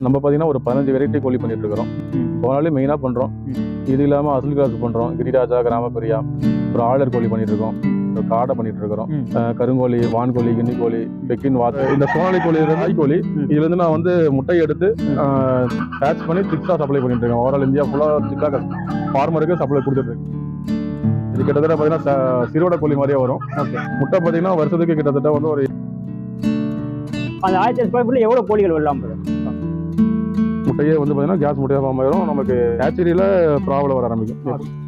நம்ம பார்த்தீங்கன்னா ஒரு பதினஞ்சு வெரைட்டி கோழி பண்ணிட்டு இருக்கிறோம் போனாலே மெயினாக பண்ணுறோம் இது இல்லாமல் அசல் கிராஸ் பண்ணுறோம் கிரிராஜா கிராமப்பிரியா அப்புறம் ஆளர் கோழி பண்ணிட்டு இருக்கோம் காடை பண்ணிட்டு இருக்கிறோம் கருங்கோழி வான்கோழி கின்னி கோழி பெக்கின் வாத்து. இந்த சோனாலி கோழி இருந்து கோழி ம். இதுல இருந்து நான் வந்து முட்டையை எடுத்து பேட்ச் பண்ணி சிக்ஸா சப்ளை பண்ணிட்டு இருக்கேன் ஓவரால் இந்தியா ஃபுல்லாக சிக்ஸா ஃபார்மருக்கு சப்ளை கொடுத்துட்டு இருக்கேன் இது கிட்டத்தட்ட பார்த்தீங்கன்னா சிறுவடை கோழி மாதிரியே வரும். முட்டை பார்த்தீங்கன்னா வருஷத்துக்கு கிட்டத்தட்ட வந்து ஒரு அந்த ஆயிரத்தி ஃபீட்ல எவ்வளவு கோழிகள் வரலாம்? முட்டையே வந்து பார்த்தீங்கன்னா கேஸ் முட்டையாக ஃபார்ம் ஆயிரும். நமக்கு ஹேச்சரியில் ப்ராப்ளம் வர ஆரம்பிக்கும்.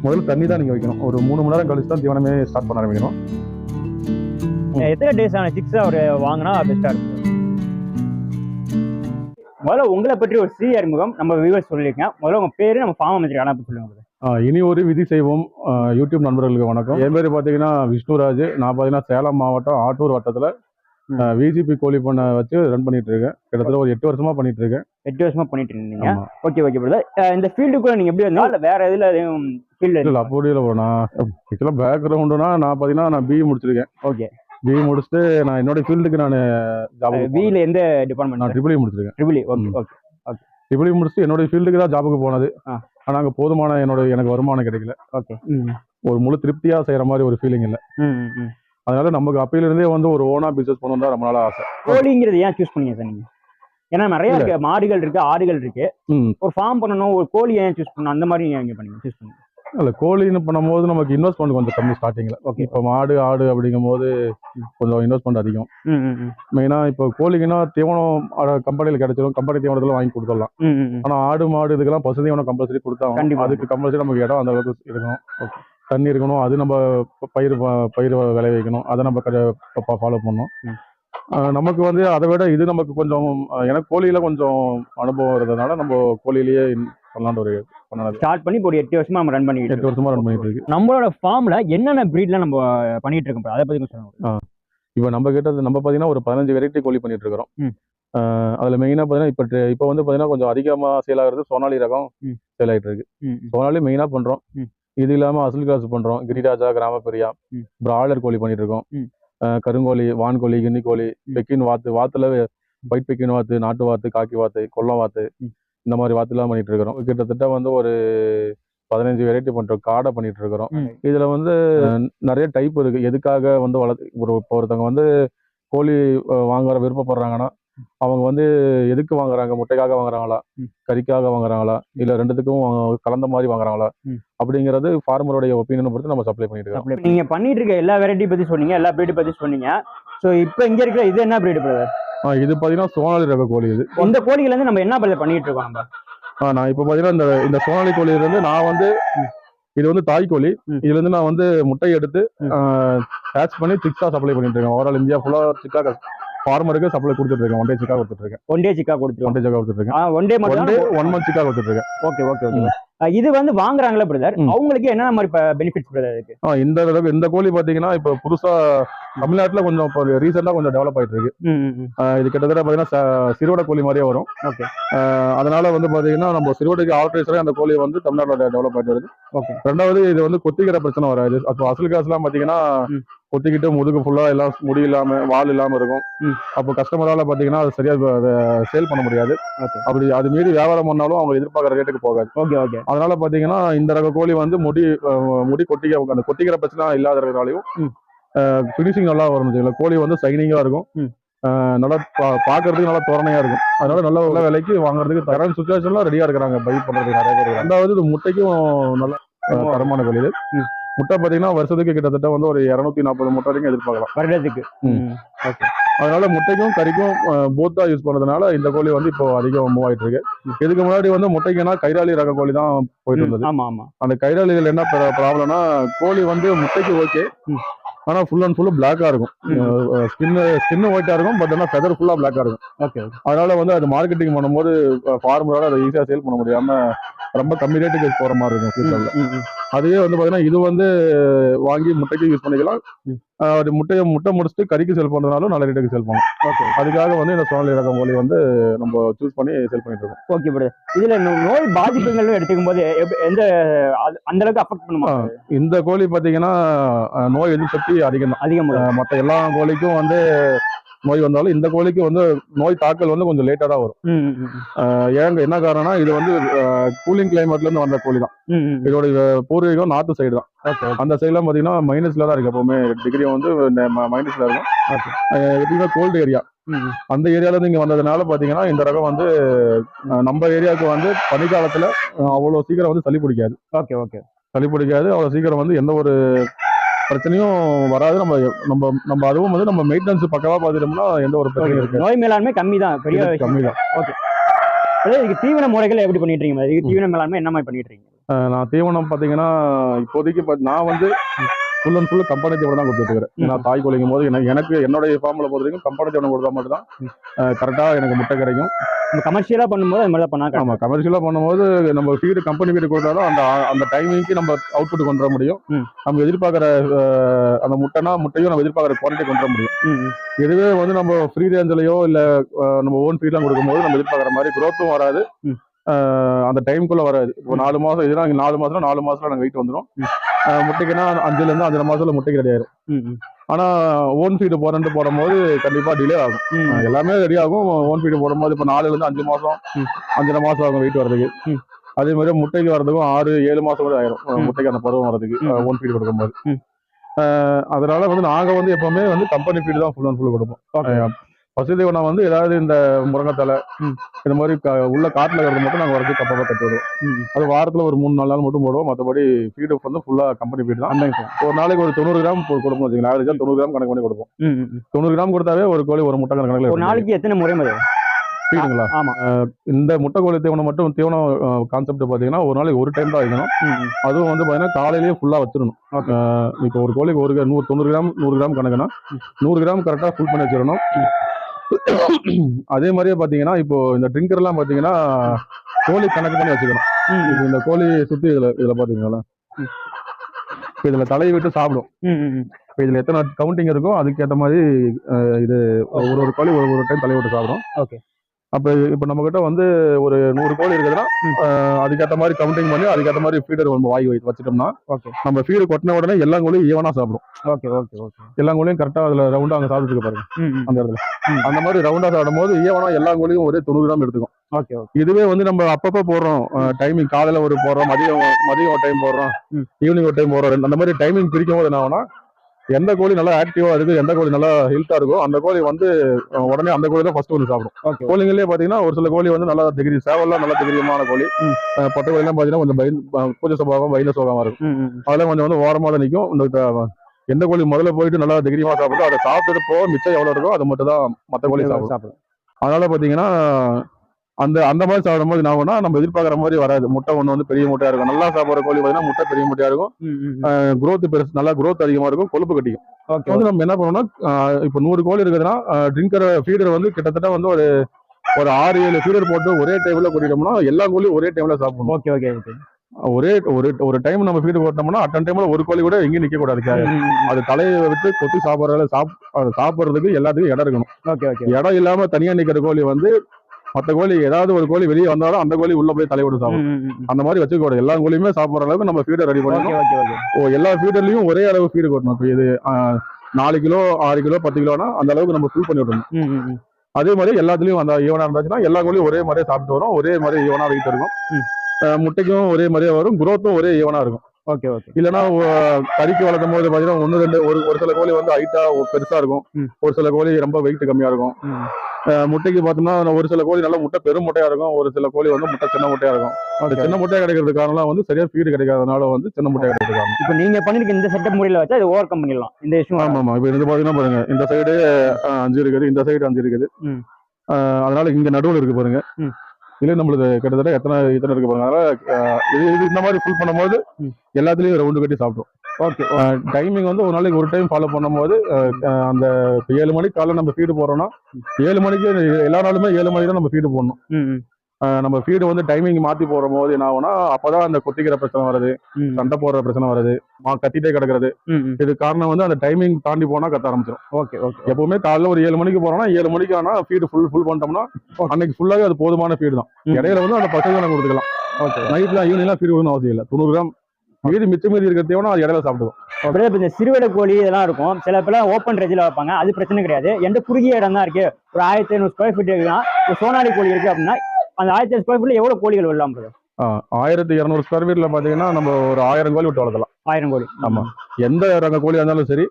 முதல்ல தண்ணி தான் நீங்கள் வைக்கணும். ஒரு மூணு மணி நேரம் கழிச்சு தான் தீவனமே ஸ்டார்ட் பண்ண ஆரம்பிக்கணும். எத்தனை டேஸ் ஆன சிக்ஸா ஒரு வாங்கினா பெஸ்டா இருக்கும்? முதல்ல உங்களை பற்றி ஒரு சிறிய அறிமுகம் நம்ம வியூவர்ஸ் சொல்லியிருக்கேன். முதல்ல உங்க பேரு நம்ம ஃபார்ம் அமைச்சிருக்கான அப்படி சொல்லுங்க இனி ஒரு விதி செய்வோம். யூடியூப் நண்பர்களுக்கு வணக்கம். என் பேர் பார்த்தீங்கன்னா விஷ்ணுராஜ். நான் பார்த்தீங்கன்னா சேலம் மாவட்டம் ஆட்டூர் வட்டத்தில். விஜிபி கோழி பண்ணை வச்சு ரன் பண்ணிட்டு இருக்கேன். கிட்டத்தட்ட ஒரு எட்டு வருஷமா பண்ணிட்டு இருக்கேன். எட்டு வருஷமா பண்ணிட்டு இருந்தீங்க. ஓகே ஓகே பிரதர் இந்த ஃபீல்டுக்குள்ள நீங்க எப்படி வந்தீங்க? இல்ல வேற எதுல எதுவும் ஃபீல்டு இல்ல அப்படி இல்லை நான் ஆக்சுவலாக பேக்ரவுண்டுனா நான் பார்த்தீங்கன்னா நான் பிஇ முடிச்சிருக்கேன். ஓகே பிஇ முடிச்சுட்டு நான் என்னோட ஃபீல்டுக்கு நான் ஜாப் பில எந்த நான் டிபார்ட்மெண்ட் ட்ரிபிள் முடிச்சிருக்கேன். ட்ரிபிள் ஓகே ம். ஓகே ட்ரிபிள் முடிச்சுட்டு என்னோட ஃபீல்டுக்கு தான் ஜாபுக்கு போனது. ஆ. ஆனால் அங்கே போதுமான என்னோட எனக்கு வருமானம் கிடைக்கல. ஓகே ஒரு முழு திருப்தியாக செய்கிற மாதிரி ஒரு ஃபீலிங் இல்லை. அதனால நமக்கு அப்பையிலிருந்தே வந்து ஒரு ஓனா பிசினஸ் பண்ணணும் தான் ரொம்ப நாள் ஆசை. கோழிங்கிறது ஏன் சூஸ் பண்ணீங்க சார் நீங்க? ஏன்னா நிறைய இருக்கு மாடுகள் இருக்கு ஆடுகள் இருக்கு. ஒரு ஃபார்ம் பண்ணணும் ஒரு கோழி ஏன் சூஸ் பண்ணணும் அந்த மாதிரி நீங்க பண்ணீங்க சூஸ் பண்ணீங்க. இல்ல கோழின்னு பண்ணும்போது நமக்கு இன்வெஸ்ட்மெண்ட் கொஞ்சம் கம்மி ஸ்டார்டிங்ல Okay. இப்போ மாடு ஆடு அப்படிங்கும்போது கொஞ்சம் இன்வெஸ்ட்மெண்ட் அதிகம். மெயினா இப்போ கோழிக்குன்னா தீவனம் கம்பெனியில் கிடைச்சிடும் கம்பெனி தீவனத்துல வாங்கி கொடுத்துடலாம். ஆனா ஆடு மாடு இதுக்கெல்லாம் பசு தீவனம் கம்பல்சரி கொடுத்தா. அதுக்கு கம்பல்சரி நமக்கு இடம் அந்த அளவுக்கு இருக்கணும். தண்ணி இருக்கணும் அது நம்ம பயிர் பயிர் விளை வைக்கணும் அதை நம்ம ஃபாலோ பண்ணணும். நமக்கு வந்து அதை விட இது நமக்கு கொஞ்சம் எனக்கு கோழியில கொஞ்சம் அனுபவம் இருந்ததுனால நம்ம கோழியிலேயே பண்ணலான்ற ஒரு ஸ்டார்ட் பண்ணி இப்போ ஒரு எட்டு வருஷமா நம்ம ரன் பண்ணிட்டு எட்டு வருஷமா ரன் பண்ணிட்டு இருக்கு நம்மளோட ஃபார்ம்ல என்னென்ன ப்ரீட்ல நம்ம பண்ணிட்டு இருக்கோம்? அதை பத்தி கொஞ்சம் சொல்லுங்க இப்போ நம்ம கிட்ட நம்ம பார்த்தீங்கன்னா ஒரு பதினஞ்சு வெரைட்டி கோழி பண்ணிட்டு இருக்கிறோம் அதுல மெயினா பார்த்தீங்கன்னா இப்போ இப்போ வந்து பார்த்தீங்கன்னா கொஞ்சம் அதிகமா சேல் ஆகுறது சோனாலி ரகம். சேல் ஆயிட்டு இருக்கு. சோனாலி மெயினா பண்றோம். இது இல்லாம அசல் கிராஸ் பண்றோம் கிரிராஜா கிராமப்பிரியா ம். பிராய்லர் கோழி பண்ணிட்டு இருக்கோம் கருங்கோழி வான்கோழி கின்னி கோழி ம். பெக்கின் வாத்து வாத்துல ஒயிட் பெக்கின் வாத்து நாட்டு வாத்து காக்கி வாத்து கொல்லம் வாத்து. இந்த மாதிரி வாத்துலாம் பண்ணிட்டு இருக்கிறோம் கிட்டத்தட்ட வந்து ஒரு பதினஞ்சு வெரைட்டி பண்றோம் காடை பண்ணிட்டு இருக்கிறோம். இதுல வந்து நிறைய டைப் இருக்கு எதுக்காக வந்து வளர்த்து ஒரு ஒருத்தவங்க வந்து கோழி வாங்குற விருப்பப்படுறாங்கன்னா அவங்க வந்து எதுக்கு வாங்குறாங்க? முட்டைக்காக வாங்குறாங்களா. கறிக்காக வாங்குறாங்களா? இல்ல ரெண்டுத்துக்கும் கலந்த மாதிரி வாங்குறாங்களா. அப்படிங்கிறது ஃபார்மருடைய ஒப்பீனியன் பொறுத்து நம்ம சப்ளை பண்ணிட்டு இருக்கோம். நீங்க பண்ணிட்டு இருக்க எல்லா வெரைட்டி பத்தி சொன்னீங்க எல்லா பிரீட் பத்தி சொன்னீங்க. சோ இப்போ இங்க இருக்கிற இது என்ன பிரீட் பிரதர் இது பாத்தீங்கன்னா சோனாலி ரக கோழி இது. இந்த கோழிகள் இருந்து நம்ம என்ன பிரதர் பண்ணிட்டு இருக்கோம் நம்ம? நான் இப்போ பாத்தீங்கன்னா இந்த இந்த சோனாலி கோழியில இருந்து நான் வந்து இது வந்து தாய் கோழி. இதுல இருந்து நான் வந்து முட்டையை எடுத்து. பேட்ச் பண்ணி சிக்ஸா சப்ளை பண்ணிட்டு இருக்கேன். ஓவரால் இந்தியா ஃபுல்லா சிக்கா ஃபார்மருக்கு சப்ளை கொடுத்துட்டு இருக்கேன் ஒன் டே சிக்கா கொடுத்துட்டு இருக்கேன் ஒன் டே சிக்கா கொடுத்துருவோம் ஒன் டே சிக்கா கொடுத்துட்டு இருக்கேன் one day one day one month சிக்கா கொடுத்துட்டு இருக்கேன் ஓகே ஓகே ஓகே இது வந்து வாங்குறாங்களா பிரதர். அவங்களுக்கு என்னென்ன மாதிரி பெனிஃபிட்ஸ் பிரதர் இருக்கு? இந்த தடவை இந்த கோழி பாத்தீங்கன்னா இப்போ புதுசா தமிழ்நாட்டுல கொஞ்சம் இப்போ ரீசெண்டா கொஞ்சம் டெவலப் ஆயிட்டு இருக்கு இது கிட்டத்தட்ட பாத்தீங்கன்னா சிறுவடை கோழி மாதிரியே வரும். ஓகே அதனால வந்து பாத்தீங்கன்னா நம்ம சிறுவடைக்கு ஆல்ட்ரேஷனே அந்த கோழி வந்து தமிழ்நாட்டில் டெவலப் ஆயிட்டு வருது. ஓகே ரெண்டாவது இது வந்து கொத்திக்கிற பிரச்சனை வராது. அப்போ அசல் காசுலாம் பாத்தீங்கன்னா ம். கொத்திக்கிட்டு முதுகு ஃபுல்லா எல்லாம் முடி இல்லாம வால் இல்லாம இருக்கும். அப்போ கஸ்டமரால பாத்தீங்கன்னா அது சரியா சேல் பண்ண முடியாது அப்படி அது மீறி வியாபாரம் பண்ணாலும் அவங்க எதிர்பார்க்குற ரேட்டுக்கு போகாது ஓகே ஓகே அதனால பாத்தீங்கன்னா இந்த ரக கோழி வந்து முடி முடி கொட்டிக்க அந்த கொட்டிக்கிற பிரச்சனை இல்லாத இருக்கிறனாலையும். ஃபினிஷிங் நல்லா வரும். கோழி வந்து சைனிங்கா இருக்கும் நல்லா பா- பார்க்கறதுக்கு நல்லா தோரணையா இருக்கும் அதனால நல்ல நல்ல விலைக்கு வாங்குறதுக்கு தரன் சுச்சுவேஷன்ல ரெடியா இருக்கிறாங்க பை பண்றதுக்கு நிறைய பேர். ரெண்டாவது முட்டைக்கும் நல்ல தரமான ம். முட்டை பாத்தீங்கன்னா வருஷத்துக்கு கிட்டத்தட்ட வந்து ஒரு இருநூத்தி நாற்பது முட்டை வரைக்கும் எதிர்பார்க்கலாம். வருடத்துக்கு. அதனால முட்டைக்கும் கறிக்கும் போத்தா யூஸ் பண்ணதுனால இந்த கோழி வந்து இப்போ அதிகம் மூவ் ஆயிட்டு இருக்கு இதுக்கு முன்னாடி வந்து முட்டைக்குன்னா கைராளி ரக கோழி தான் போயிட்டு இருந்தது. ஆமா ஆமா. அந்த கைராளிகள் என்ன ப்ராப்ளம்னா கோழி வந்து முட்டைக்கு ஓகே. ஆனா ஃபுல் அண்ட் ஃபுல்லு பிளாக்கா இருக்கும். ஸ்கின்னு ஸ்கின்னு ஒயிட்டா இருக்கும் பட் ஆனால் ஃபெதர் ஃபுல்லா பிளாக்கா இருக்கும். ஓகே அதனால வந்து அது மார்க்கெட்டிங் பண்ணும்போது ஃபார்மரால அதை ஈஸியா சேல் பண்ண முடியாம ரொம்ப கம்மி ரேட்டுக்கு போற மாதிரி இருக்கும் ஃபியூச்சர்ல அதுவே வந்து பாத்தீங்கன்னா இது வந்து வாங்கி முட்டைக்கு யூஸ் பண்ணிக்கலாம். அது முட்டையை முட்டை முடிச்சுட்டு கறிக்கு செல் பண்றதுனாலும் நல்ல ரேட்டுக்கு செல் பண்ணலாம். ஓகே அதுக்காக வந்து இந்த சோனாலி ரகம் கோழி வந்து நம்ம சூஸ் பண்ணி சேல் பண்ணிட்டு இருக்கோம். ஓகே பிரதர் இதுல நோய் பாதிப்புகள் எடுத்துக்கும் போது எந்த அந்த அளவுக்கு அஃபெக்ட் பண்ணுமா. இந்த கோழி பாத்தீங்கன்னா ஆஹ் நோய் எதிர்ப்பு சக்தி அதிகம் அதிகம் மற்ற எல்லா கோழிக்கும் வந்து நோய் வந்தாலும் இந்த கோழிக்கு வந்து நோய் தாக்கல் வந்து கொஞ்சம் லேட்டா தான் வரும். ஏங்க என்ன காரணம்னா இது வந்து கூலிங் கிளைமேட்ல இருந்து வந்த கோழி தான். இதோட பூர்வீகம் நார்த்து சைடு தான். அந்த சைட்லாம் பாத்தீங்கன்னா மைனஸ்ல தான் இருக்கு எப்பவுமே. டிகிரி வந்து மைனஸ்ல இருக்கும். எப்படின்னா கோல்டு ஏரியா. அந்த ஏரியால இருந்து இங்க வந்ததுனால பாத்தீங்கன்னா இந்த ரகம் வந்து நம்ம ஏரியாவுக்கு வந்து பனிக்காலத்துல அவ்வளவு சீக்கிரம் வந்து சளி பிடிக்காது. Okay okay. சளி பிடிக்காது அவ்வளவு சீக்கிரம் வந்து எந்த ஒரு பிரச்சனையும் வராது. நம்ம நம்ம நம்ம அதுவும் வந்து நம்ம மெயின்டெனன்ஸ் பக்கவா பாத்துட்டோம்னா எந்த ஒரு பிரச்சனையும் இருக்கு நோய் மேலாண்மை கம்மி தான் பெரிய. கம்மி தான் அதே இதுக்கு தீவன முறைகள் எப்படி பண்ணிட்டு இருக்கீங்க இதுக்கு தீவன மேலாண்மை என்ன மாதிரி பண்ணிட்டு இருக்கீங்க நான் தீவனம் பாத்தீங்கன்னா இப்போதைக்கு பாத்- நான் வந்து ஃபுல் அண்ட் ஃபுல் கம்பெனி தீவனம் தான் கொடுத்துட்டு இருக்கிறேன் ஏன்னா தாய் கோழிக்கும் போது எனக்கு எனக்கு என்னுடைய ஃபார்ம்ல பொறுத்த வரைக்கும் கம்பெனி தீவனம் கொடுத்தா மட்டும் தான் கரெக்டா எனக்கு முட்டை கிடைக்கும். நம்ம கமர்ஷியலா பண்ணும்போது அது மாதிரி தான் பண்ணா ஆமா கமர்ஷியலா பண்ணும்போது நம்ம ஃபீடு கம்பெனி ஃபீடு கொடுத்தாலும் அந்த அந்த டைமிங்க்கு நம்ம அவுட்புட் கொண்டு வர முடியும். நம்ம எதிர்பார்க்குற அந்த முட்டைனா முட்டையும் நம்ம எதிர்பார்க்குற குவாலிட்டி கொண்டு வர முடியும். இதுவே வந்து நம்ம ஃப்ரீ ரேஞ்சிலையோ இல்ல நம்ம ஓன் ஃபீட்லாம் கொடுக்கும்போது நம்ம எதிர்பார்க்குற மாதிரி growth-உம் வராது. அந்த டைம்குள்ள வராது இப்போ நாலு மாசம் இதுனா நாலு மாசம் நாலு மாசத்துல எனக்கு வெயிட் வந்துடும் முட்டைக்குன்னா அஞ்சுல இருந்து அஞ்சரை மாசத்துல முட்டைக்கு ரெடி ஆயிரும். ஆனா ஓன் ஃபீடு போறேன்ட்டு போடும்போது கண்டிப்பா டிலே ஆகும். எல்லாமே ரெடி ஆகும். ஓன் ஃபீடு போடும்போது இப்போ நாலுல இருந்து அஞ்சு மாசம். அஞ்சரை மாசம் ஆகும் வெயிட் வர்றதுக்கு. அதே மாதிரி முட்டைக்கு வர்றதுக்கும் ஆறு ஏழு மாசம் கூட ஆயிரும். முட்டைக்கு அந்த பருவம் வர்றதுக்கு. ஓன் ஃபீடு கொடுக்கும்போது. அதனால வந்து நாங்க வந்து எப்பவுமே வந்து கம்பெனி ஃபீடு தான் ஃபுல் அண்ட் ஃபுல் கொடுப்போம். பசு தீவனம் வந்து ஏதாவது இந்த முருங்கைத்தலை. இந்த மாதிரி உள்ள காட்டுல இருக்கிறது மட்டும் நாங்க வரது கப்பப்பா கட்டி விடுவோம். அது வாரத்துல ஒரு மூணு நாலு நாள் மட்டும் போடுவோம். மற்றபடி ஃபீடு வந்து ஃபுல்லா கம்பெனி ஃபீடு தான். ஒரு நாளைக்கு ஒரு தொண்ணூறு கிராம் கொடு- கொடுப்போம் வச்சுக்கலாம் ஆவரேஜா தொண்ணூறு கிராம் கணக்கு பண்ணி கொடுப்போம். தொண்ணூறு கிராம் கொடுத்தாவே ஒரு கோழி ஒரு முட்டை கணக்கில் ஒரு நாளைக்கு எத்தனை முறை மாதிரி ஃபீடுங்களா ஆமா. இந்த முட்டை கோழி தீவனம் மட்டும் தீவனம் கான்செப்ட் பாத்தீங்கன்னா ஒரு நாளைக்கு ஒரு டைம் தான் வைக்கணும் ம், ம். அதுவும் வந்து பாத்தீங்கன்னா காலையிலேயே ஃபுல்லா வச்சிடணும். இப்போ ஒரு கோழிக்கு ஒரு நூறு தொண்ணூறு கிராம் நூறு கிராம் கணக்குனா நூறு கிராம் கரெக்டா ஃபுல் பண்ணி வச்சிடணும். அதே மாதிரியே பாத்தீங்கன்னா இப்போ இந்த ட்ரிங்கர் எல்லாம் பாத்தீங்கன்னா கோழி கணக்கு பண்ணி வச்சுக்கணும். இப்போ இந்த கோழி சுத்தி இதுல இதுல பாத்தீங்களா ம். இப்போ இதுல தலையை விட்டு சாப்பிடும். இப்போ இதுல எத்தனை கவுண்டிங் இருக்கோ அதுக்கேற்ற மாதிரி இது ஒரு ஒரு கோழி ஒரு ஒரு டைம் தலையை விட்டு சாப்பிடும் Okay. அப்போ இப்போ நம்ம கிட்ட வந்து ஒரு நூறு கோழி இருக்குதுன்னா அதுக்கேற்ற மாதிரி கவுண்டிங் பண்ணி அதுக்கேற்ற மாதிரி ஃபீடர் நம்ம வாங்கி வை வச்சிட்டோம்னா ஓகே. நம்ம ஃபீடு கொட்டின உடனே எல்லா கோழியும் ஈவனா சாப்பிடும். Okay okay okay. எல்லா கோழியும் கரெக்டா அதுல ரவுண்டா அங்க சாப்பிட்டு பாருங்க. அந்த இடத்துல. அந்த மாதிரி ரவுண்டா சாப்பிடும் போது ஈவனா எல்லா கோழியும் ஒரே தொண்ணூறு கிராம் எடுத்துக்கும். Okay okay. இதுவே வந்து நம்ம அப்பப்போ போடுறோம் டைமிங் காலையில ஒரு போடுறோம் மதியம் மதியம் ஒரு டைம் போடுறோம். ஈவினிங் ஒரு டைம் போடுறோம் அந்த மாதிரி டைமிங் பிரிக்கும் போது என்ன ஆகும்னா எந்த கோழி நல்லா ஆக்டிவா இருக்கு எந்த கோழி நல்லா ஹெல்த்தா இருக்கோ அந்த கோழி வந்து உடனே அந்த கோழி தான் ஃபர்ஸ்ட் வந்து சாப்பிடும். கோழிங்களே பாத்தீங்கன்னா ஒரு சில கோழி வந்து நல்லா திகிரி சேவல்லாம் நல்லா திகிரியமான கோழி. பட்டு கோழிலாம் பாத்தீங்கன்னா கொஞ்சம் பூஜை சுபாவம் பயில சுபாவமா இருக்கும். அதெல்லாம் கொஞ்சம் வந்து ஓரமா தான் நிற்கும் இந்த எந்த கோழி முதல்ல போயிட்டு நல்லா திகிரியமா சாப்பிடுதோ அதை சாப்பிட்டுட்டு போக மிச்சம் எவ்வளவு இருக்கோ அது மட்டும் தான் மற்ற கோழி சாப்பிடும். அதனால பாத்தீங்கன்னா அந்த அந்த மாதிரி சாப்பிடும்போது என்ன ஆகும்னா நம்ம எதிர்பார்க்குற மாதிரி வராது. முட்டை ஒன்று வந்து பெரிய முட்டையா இருக்கும். நல்லா சாப்பிட்ற கோழி பார்த்தீங்கன்னா முட்டை பெரிய முட்டையா இருக்கும். growth பெருசு நல்லா growth அதிகமா இருக்கும். கொழுப்பு கட்டிக்கும். ஓகே. வந்து நம்ம என்ன பண்ணணும்னா ஆஹ் இப்போ நூறு கோழி இருக்குதுன்னா ட்ரிங்கர் ஃபீடர் வந்து கிட்டத்தட்ட வந்து ஒரு ஒரு ஆறு ஏழு ஃபீடர் போட்டு ஒரே டைம்ல கொட்டிட்டோம்னா எல்லா கோழியும் ஒரே டைம்ல சாப்பிடணும். Okay okay okay. ஒரே ஒரு ஒரு டைம் நம்ம ஃபீடு போட்டோம்னா அட்டன் டைம்ல ஒரு கோழி கூட எங்கேயும் நிக்க கூடாது. அது தலையை விட்டு கொத்தி சாப்பிட்றதுல சாப் சாப்பிட்றதுக்கு எல்லாத்துக்கும் இடம் இருக்கணும். இடம் இல்லாம தனியா நிக்கிற கோழி வந்து மற்ற கோழி ஏதாவது ஒரு கோழி வெளியே வந்தாலும் அந்த கோழி உள்ள போய் தலையோடு சாப்பிடும். அந்த மாதிரி வச்சுக்க கூடாது எல்லா கோழியுமே சாப்பிட்ற அளவுக்கு நம்ம ஃபீடர் ரெடி பண்ணணும். ஓ எல்லா ஃபீடர்லயும் ஒரே அளவு ஃபீடு கொட்டணும். இப்போ இது நாலு கிலோ ஆறு கிலோ பத்து கிலோனா அந்த அளவுக்கு நம்ம ஃபுல் பண்ணி விடணும். அதே மாதிரி எல்லாத்துலயும் அந்த ஈவனா இருந்துச்சுன்னா எல்லா கோழியும் ஒரே மாதிரியே சாப்பிட்டு வரும். ஒரே மாதிரி ஈவனா வெயிட் இருக்கும். முட்டைக்கும் ஒரே மாதிரியே வரும். குரோத்தும் ஒரே ஈவனா இருக்கும். Okay okay. இல்லைன்னா கறிக்கு வளர்க்கும் போது பாத்தீங்கன்னா ஒன்று ரெண்டு ஒரு ஒரு சில கோழி வந்து ஹைட்டா பெருசா இருக்கும். ஒரு சில கோழி ரொம்ப வெயிட் கம்மியா இருக்கும். முட்டைக்கு பார்த்தோம்னா ஒரு சில கோழி நல்ல முட்டை பெரும் முட்டையா இருக்கும். ஒரு சில கோழி வந்து முட்டை சின்ன முட்டையா இருக்கும். அந்த ஓகே. சின்ன முட்டையா கிடைக்கிறது காரணம் வந்து சரியா ஃபீடு கிடைக்காதனால வந்து சின்ன முட்டையா கிடைக்கிறது காரணம். இப்போ நீங்க பண்ணிருக்க இந்த செட்டப் முறையில வச்சா இது ஓவர் கம் பண்ணிடலாம். இந்த இஷ்யூ ஆமா ஆமா இப்போ இது பாத்தீங்கன்னா பாருங்க. இந்த சைடு அஞ்சு இருக்குது. இந்த சைடு அஞ்சு இருக்குது. அதனால இங்க நடுவுல இருக்கு பாருங்க. இதுல நம்மளுக்கு கிட்டத்தட்ட எத்தனை இத்தனை இருக்கு பாருங்க. அதனால இது இது இந்த மாதிரி ஃபுல் பண்ணும்போது. எல்லாத்துலயும் ரவுண்டு கட்டி சாப்பிடும் ஓகே டைமிங் வந்து ஒரு நாளைக்கு ஒரு டைம் ஃபாலோ பண்ணும்போது அந்த ஏழு மணிக்கு காலைல நம்ம ஃபீடு போடுறோம்னா ஏழு மணிக்கு எல்லா நாளுமே ஏழு மணிக்கு தான் நம்ம ஃபீடு போடணும். நம்ம ஃபீடு வந்து டைமிங் மாத்தி போடும் போது என்ன ஆகும்னா அப்பதான் அந்த கொத்திக்கிற பிரச்சனை வருது சண்டை போடுற பிரச்சனை வருது மா கத்திட்டே கிடக்குறது. இது காரணம் வந்து அந்த டைமிங் தாண்டி போனா கத்த ஆரம்பிச்சிடும் ஓகே ஓகே. எப்பவுமே காலைல ஒரு ஏழு மணிக்கு போறோம்னா ஏழு மணிக்கு ஆனா ஃபீடு ஃபுல் ஃபுல் பண்ணிட்டோம்னா அன்னைக்கு ஃபுல்லாவே அது போதுமான ஃபீடு தான். இடையில வந்து அந்த பசங்க நம்ம கொடுத்துக்கலாம். ஓகே. நைட்லாம் ஈவினிங்லாம் ஃபீடு கொடுக்கணும் அவசியம் இல்லை. தொண்ணூறு கிராம். மீதி மிச்சம் மீதி இருக்கிற தேவனா அது இடையில சாப்பிடுவோம் அப்படியே இந்த சிறுவிடை கோழி இதெல்லாம் இருக்கும். சில பேர்லாம் ஓப்பன் ரேஞ்சில் வைப்பாங்க. அது பிரச்சனை கிடையாது. எந்த குறுகிய இடம் தான் இருக்கு. ஒரு ஆயிரத்தி ஐநூறு ஸ்கொயர் ஃபீட் இருக்குன்னா ஒரு சோனாலி கோழி இருக்கு அப்படின்னா அந்த ஆயிரத்தி ஸ்கொயர் ஃபீட்ல எவ்வளவு கோழிகள் விடலாம் brother? ஆயிரத்தி இரநூறு ஸ்கொயர் ஃபீட்ல பாத்தீங்கன்னா நம்ம ஒரு ஆயிரம் கோழி விட்டு வளர்த்தலாம் ஆயிரம் கோழி ஆமா. எந்த ரக கோழியா இருந்தாலும் சரி.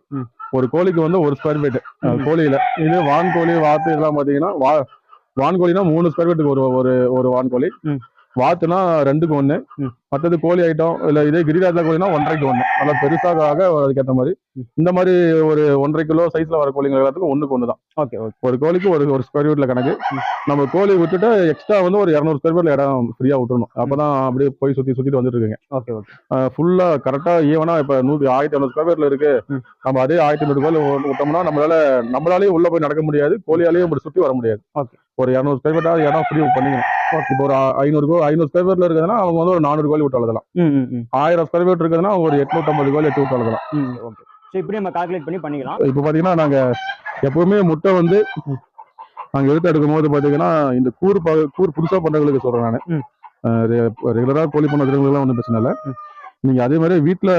ஒரு கோழிக்கு வந்து ஒரு ஸ்கொயர் ஃபீட். கோழியில இது வான் கோழி வாத்து இதெல்லாம் பாத்தீங்கன்னா வா வான் கோழினா மூணு ஸ்கொயர் ஃபீட்டுக்கு ஒரு ஒரு ஒரு வான் கோழி ம். வாத்துனா ரெண்டுக்கு ஒண்ணு ம். மற்றது கோழி ஐட்டம் இல்ல இதே கிரிராஜா கோழினா ஒன்றரைக்கு ஒண்ணு. நல்லா பெருசாக ஆக அதுக்கேற்ற மாதிரி. இந்த மாதிரி ஒரு ஒன்றரை கிலோ சைஸ்ல வர கோழிங்க எல்லாத்துக்கும் ஒண்ணுக்கு ஒன்று தான் ஓகே ஓகே. ஒரு கோழிக்கு ஒரு ஒரு ஸ்கொயர் ஃபீட்ல கணக்கு. நம்ம கோழி விட்டுட்டு எக்ஸ்ட்ரா வந்து ஒரு இரநூறு ஸ்கொயர் ஃபீட்ல இடம் ஃப்ரீயா விட்டுறணும். அப்பதான் அப்படியே போய் சுத்தி சுத்திட்டு வந்துட்டு இருக்குங்க. Okay okay. ஃபுல்லா கரெக்டா ஈவனா இப்ப நூத்தி ஆயிரத்தி ஐநூறு ஸ்கொயர் ஃபீட்ல இருக்கு. ம். நம்ம அதே ஆயிரத்தி ஐநூறு கோழி விட்டோம்னா நம்மளால நம்மளாலேயும் உள்ள போய் நடக்க முடியாது. கோழியாலேயும் இப்படி சுத்தி வர முடியாது. Okay. ஒரு இரநூறு ஸ்கொயர் ஃபீட்டா இடம் ஃப்ரீ பண்ணிக்கணும். இப்போ ஒரு ஐநூறு கோ ஐநூறு ஸ்கொயர் ஃபீட்ல இருக்குதுன்னா அவங்க வந்து ஒரு நானூறு கோழி விட்டு வளர்த்தலாம் ஆயிரம் ஸ்கொயர் ஃபீட் இருக்குதுன்னா ஒரு எட்நூத்தம்பது கோழி எட்டு விட்டு வளர்த்தலாம் ஸோ இப்படி நம்ம கால்குலேட் பண்ணி பண்ணிக்கலாம். இப்போ பாத்தீங்கன்னா நாங்க எப்பவுமே முட்டை வந்து நாங்க எடுத்து எடுக்கும் போது பாத்தீங்கன்னா இந்த கூர் ப- கூர் புதுசா பண்றவங்களுக்கு சொல்றேன் நான். ம். ரெகுலரா கோழி பண்ண ஒன்றும் பிரச்சனை இல்லை. ம். நீங்க அதே மாதிரி வீட்ல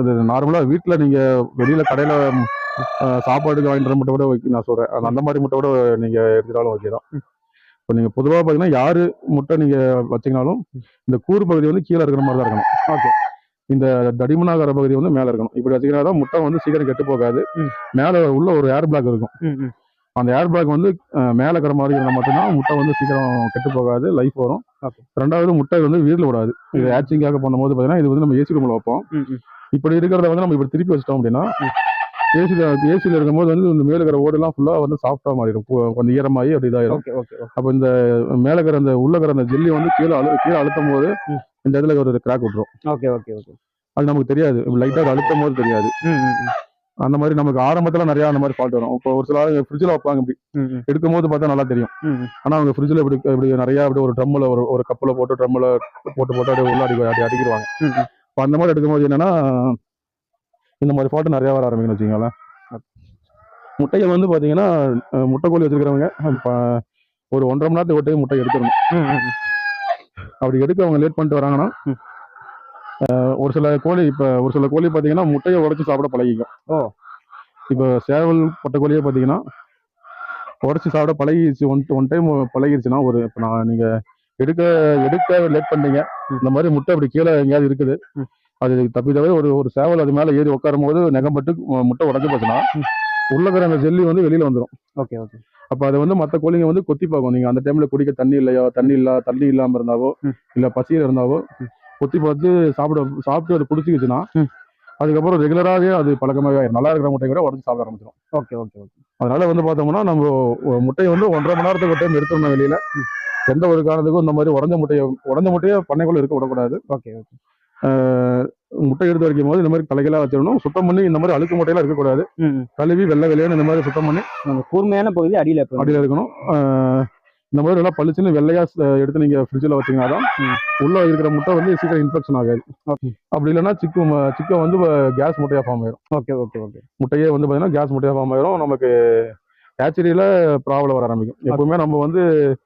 இது நார்மலா வீட்ல நீங்க வெளியில கடையில சாப்பாடுக்கு வாங்கிட்டு முட்டை கூட நான் சொல்றேன். அந்த- மாதிரி முட்டை கூட நீங்க எடுத்துட்டாலும் ஓகே தான். இப்போ நீங்க பொதுவா பாத்தீங்கன்னா யாரு முட்டை நீங்க வச்சீங்கனாலும் இந்த கூர் பகுதி வந்து கீழே இருக்கிற மாதிரி தான் இருக்கணும். ஓகே இந்த தடிமனாகிற பகுதி வந்து மேல இருக்கணும். இப்படி வச்சீங்கன்னா தான் முட்டை வந்து சீக்கிரம் கெட்டு போகாது. மேல உள்ள ஒரு ஏர் பிளாக் இருக்கும். அந்த ஏர் பேக் வந்து மேல இருக்கிற மாதிரி இருந்தால் மட்டும்தான் முட்டை வந்து சீக்கிரம் கெட்டு போகாது லைஃப் வரும். ரெண்டாவது முட்டை வந்து வீரில் விடாது. இது ஹேச்சிங்காக பண்ணும்போது பார்த்தீங்கன்னா இது வந்து நம்ம ஏசி ரூமில் வைப்போம். இப்படி இருக்கிறத வந்து நம்ம இப்படி திருப்பி வச்சிட்டோம் அப்படின்னா. ஏசியில் ஏசியில் இருக்கும்போது வந்து இந்த மேல இருக்கிற ஓடெல்லாம் ஃபுல்லாக வந்து சாஃப்டாக மாறிடும். கொஞ்சம் ஈரமாகி அப்படி இதாயிரும். Okay okay okay. அப்போ இந்த மேல இருக்கிற அந்த உள்ள இருக்கிற அந்த ஜெல்லி வந்து கீழே அழு கீழே அழுத்தும் போது. இந்த இடத்துல ஒரு கிராக் விட்டுரும். Okay okay okay. அது நமக்கு தெரியாது. லைட்டாக அழுத்தும் போது தெரியாது. அந்த மாதிரி நமக்கு ஆரம்பத்துல நிறைய அந்த மாதிரி ஃபால்ட் வரும். இப்போ ஒரு சில ஆளுங்க ஃப்ரிட்ஜில் வைப்பாங்க இப்படி. எடுக்கும் போது பார்த்தா நல்லா தெரியும். ம் ம். ஆனா அவங்க ஃப்ரிட்ஜில் இப்படி இப்படி நிறைய அப்படி ஒரு ட்ரம்மில் ஒரு ஒரு கப்பில் போட்டு ட்ரம்மில் போட்டு போட்டு அப்படியே உள்ள அடி அடி அடிக்கிடுவாங்க. இப்போ அந்த மாதிரி எடுக்கும்போது என்னன்னா இந்த மாதிரி ஃபால்ட் நிறைய வர ஆரம்பிக்கும்னு வச்சுக்கோங்களேன். முட்டையை வந்து பார்த்தீங்கன்னா முட்டைக்கோழி வச்சிருக்கிறவங்க ஒரு ஒன்றரை மணி நேரத்துக்கு ஒரு time முட்டை எடுத்துடணும். அப்படி எடுக்க அவங்க லேட் பண்ணிட்டு வராங்கன்னா ஒரு சில கோழி இப்போ ஒரு சில கோழி பார்த்தீங்கன்னா முட்டையை உடைச்சு சாப்பிட பழகிக்கும். ஓ. இப்போ சேவல் பட்ட கோழியே பார்த்தீங்கன்னா உடைச்சு சாப்பிட பழகிடுச்சு ஒன் ஒன் டைம் பழகிருச்சுன்னா ஒரு இப்போ நான் நீங்க எடுக்க எடுக்க லேட் பண்ணீங்க. இந்த மாதிரி முட்டை அப்படி கீழே எங்கேயாவது இருக்குது. அது தப்பி தவிர ஒரு ஒரு சேவல் அது மேலே ஏறி உட்காரும் போது நெகம்பட்டு முட்டை உடஞ்சு போச்சுன்னா ம். உள்ள இருக்கிற அந்த ஜெல்லி வந்து வெளியில வந்துடும் ஓகே ஓகே அப்ப அதை வந்து மற்ற கோழிங்க வந்து கொத்தி பார்க்கும் நீங்க அந்த டைம்ல குடிக்க தண்ணி இல்லையோ தண்ணி இல்ல தண்ணி இல்லாம இருந்தாவோ. இல்ல பசியில இருந்தாவோ. கொத்தி பார்த்து சாப்பிட சாப்பிட்டு அது பிடிச்சிக்கிச்சுன்னா. அதுக்கப்புறம் ரெகுலராகவே அது பழக்கமாகவே ஆயிரும். நல்லா இருக்கிற முட்டையை கூட உடச்சு சாப்பிட ஆரம்பிச்சிடும் ஓகே ஓகே ஓகே அதனால வந்து பார்த்தோம்னா நம்ம முட்டையை வந்து ஒன்றரை மணி நேரத்துக்கு ஒரு டைம் எடுத்துடணும் வெளியில எந்த ஒரு காரணத்துக்கும் இந்த மாதிரி உடஞ்ச முட்டையை உடஞ்ச முட்டையை பண்ணைக்குள்ள இருக்க விடக்கூடாது ஓகே ஓகே முட்டை எடுத்து வைக்கும் போது இந்த மாதிரி தலைகளாக வச்சிடணும். சுத்தம் பண்ணி இந்த மாதிரி அழுக்கு முட்டையெல்லாம் இருக்கக்கூடாது. கழுவி வெள்ளை வெளியான இந்த மாதிரி சுத்தம் பண்ணி கூர்மையான பகுதி அடியில் அடியில் இருக்கணும். இந்த மாதிரி நல்லா பளிச்சுன்னு வெள்ளையா ச- எடுத்து நீங்க ஃப்ரிட்ஜில் வச்சீங்கன்னா தான். உள்ள இருக்கிற முட்டை வந்து சீக்கிரம் இன்ஃபெக்ஷன் ஆகாது. அப்படி இல்லைன்னா சிக்கு சிக்கன் வந்து கேஸ் முட்டையா ஃபார்ம் ஆயிரும். Okay okay okay. முட்டையே வந்து பார்த்தீங்கன்னா கேஸ் முட்டையா ஃபார்ம் ஆயிரும். நமக்கு ஹேச்சரியில ப்ராப்ளம் வர ஆரம்பிக்கும். எப்பவுமே நம்ம வந்து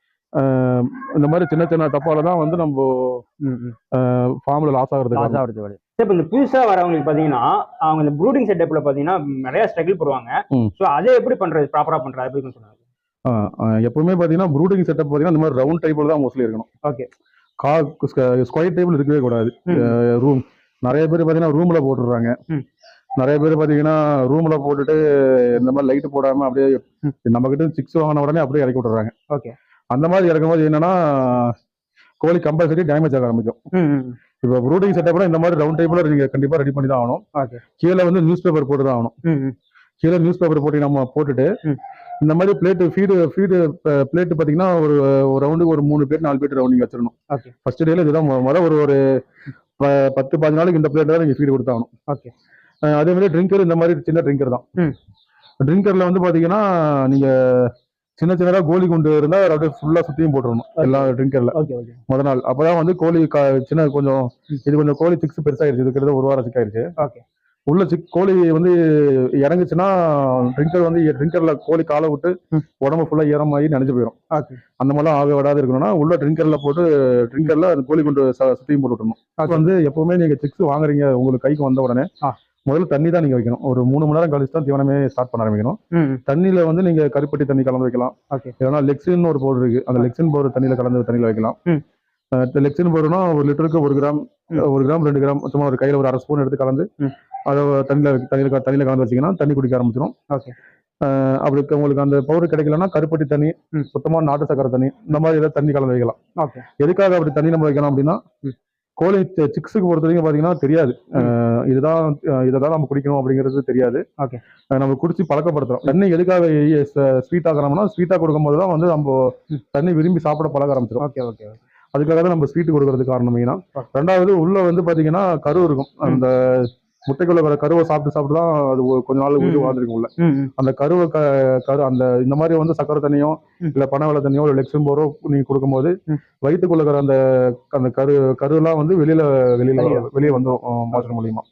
இந்த மாதிரி சின்ன சின்ன தப்பால தான் வந்து நம்ம ஃபார்ம்ல லாஸ் ஆகுறது லாஸ் ஆகிறது இப்போ இந்த புதுசாக வரவங்களுக்கு பார்த்தீங்கன்னா அவங்க இந்த ப்ரூடிங் செட்டப்பில் பார்த்தீங்கன்னா நிறைய ஸ்ட்ரகிள் பண்ணுவாங்க ம். ஸோ அதை எப்படி பற்றி கொஞ்சம் சொல்லுங்க. ஆஹ் ஆஹ் எப்பவுமே பார்த்தீங்கன்னா ப்ரூடிங் செட்டப் பார்த்தீங்கன்னா இந்த மாதிரி ரவுண்ட் டைப்ல தான் மோஸ்ட்லி இருக்கணும். ஓகே கா ஸ்கொயர் டேபிள் இருக்கவே கூடாது. ரூம் நிறைய பேர் பார்த்தீங்கன்னா ரூம்ல போட்டுடுறாங்க. நிறைய பேர் பார்த்தீங்கன்னா ரூம்ல போட்டுட்டு இந்த மாதிரி லைட் போடாம அப்படியே. நம்ம கிட்ட சிக்ஸ் வாங்கின உடனே அப்படியே இறக்கி விட்டுறாங்க ஓகே அந்த மாதிரி இறக்கும்போது என்னன்னா கோழி கம்பல்சரி டேமேஜ் ஆக ஆரம்பிக்கும். இப்போ ப்ரூடிங் செட்டப்ல இந்த மாதிரி ரவுண்ட் டைப்ல நீங்க கண்டிப்பா ரெடி பண்ணி தான் ஆகணும். கீழே வந்து நியூஸ் பேப்பர் போட்டு தான் ஆகணும். கீழே நியூஸ் பேப்பர் போட்டு நம்ம போட்டுட்டு. இந்த மாதிரி பிளேட் ஃபீடு ஃபீடு பிளேட் பார்த்தீங்கன்னா ஒரு ஒரு ரவுண்டுக்கு ஒரு மூணு பிளேட் நாலு பிளேட் ரவுண்டிங் வச்சிடணும். ஃபர்ஸ்ட் டேல இதுதான் மொ- முத ஒரு ஒரு பத்து பதினஞ்சு நாளைக்கு இந்த பிளேட் தான் நீங்க ஃபீடு கொடுத்தாகணும் ஓகே. அதே மாதிரி ட்ரிங்கர் இந்த மாதிரி சின்ன ட்ரிங்கர் தான். ட்ரிங்கர்ல வந்து பாத்தீங்கன்னா நீங்க சின்ன சின்னதா கோழி குண்டு இருந்தா அதை அப்படியே ஃபுல்லா சுத்தியும் போட்டுறணும். எல்லா ட்ரிங்கர்ல ஓகே ஓகே முத நாள். அப்பதான் வந்து கோழி கா- சின்ன கொஞ்சம் இது கொஞ்சம் கோழி சிக்ஸ் பெருசாயிருச்சு இது கிட்ட ஒரு வாரம் சிக்காயிருச்சு. ஓகே உள்ள சிக் கோழி வந்து இறங்குச்சுன்னா ட்ரிங்கர் வந்து ட்ரிங்கர்ல கோழி காலை விட்டு. உடம்பு ஃபுல்லா ஈரமாகி நனைஞ்சு போயிடும் அந்த மாதிரிலாம் ஆக விடாது இருக்கணும்னா உள்ள ட்ரிங்கர்ல போட்டு ட்ரிங்கர்ல அந்த கோழி குண்டு சுத்தியும் போட்டு விட்டணும் அது வந்து எப்பவுமே நீங்க சிக்ஸ் வாங்குறீங்க உங்களுக்கு கைக்கு வந்த உடனே. முதல்ல தண்ணி தான் நீங்க வைக்கணும். ஒரு மூணு மணி நேரம் கழிச்சு தான் தீவனமே ஸ்டார்ட் பண்ண ஆரம்பிக்கணும். தண்ணியில வந்து நீங்க கருப்பட்டி தண்ணி கலந்து வைக்கலாம். இல்லைன்னா லெக்சின் ஒரு பவுடர் இருக்கு. அந்த லெக்சின் பவுடர் தண்ணியில கலந்து தண்ணியில வைக்கலாம். ம். லெக்சின் பவுடர்னா ஒரு லிட்டருக்கு ஒரு கிராம். ஒரு கிராம் ரெண்டு கிராம் சும்மா ஒரு கையில ஒரு அரை ஸ்பூன் எடுத்து கலந்து. அதை தண்ணியில தண்ணியில தண்ணியில கலந்து வச்சீங்கன்னா தண்ணி குடிக்க ஆரம்பிச்சிடும் ஓகே அப்படி உங்களுக்கு அந்த பவுடர் கிடைக்கலன்னா கருப்பட்டி தண்ணி. சுத்தமா நாட்டு சக்கரை தண்ணி இந்த மாதிரி ஏதாவது தண்ணி கலந்து வைக்கலாம். ஓகே எதுக்காக அப்படி தண்ணி நம்ம வைக்கலாம் அப்படின்னா. கோழி சிக்ஸுக்கு பொறுத்த வரைக்கும் பாத்தீங்கன்னா தெரியாது. இதுதான் இதை தான் நம்ம குடிக்கணும் அப்படிங்கிறது தெரியாது. அஹ் நம்ம குடிச்சு பழக்கப்படுத்துறோம். தண்ணி எதுக்காக ஸ்வீட் ஆகிறோம்னா ஸ்வீட்டா கொடுக்கும்போது தான் வந்து நம்ம. தண்ணி விரும்பி சாப்பிட பழக ஆரம்பிச்சிடும் ஓகே ஓகே அதுக்காக தான் நம்ம ஸ்வீட் கொடுக்கறதுக்கு காரணம் மெயினா. Okay. ரெண்டாவது உள்ள வந்து பாத்தீங்கன்னா கரு இருக்கும். அந்த முட்டைக்குள்ள வர கருவை சாப்பிட்டு சாப்பிட்டு தான் அது கொஞ்ச நாள் உயிர் ம். வாழ்ந்துருக்கும் உள்ள ம் ம் அந்த கருவை க கரு அந்த இந்த மாதிரி வந்து சக்கரை தண்ணியோ. இல்ல பனை வெள்ளை தண்ணியோ இல்ல லெக்ஸும் போரோ நீங்க கொடுக்கும்போது ம். வயிற்றுக்குள்ள இருக்கிற அந்த அந்த கரு கருலாம் வந்து வெளியில வெளியில வெளிய வந்துடும் மோஷன் மூலியமா.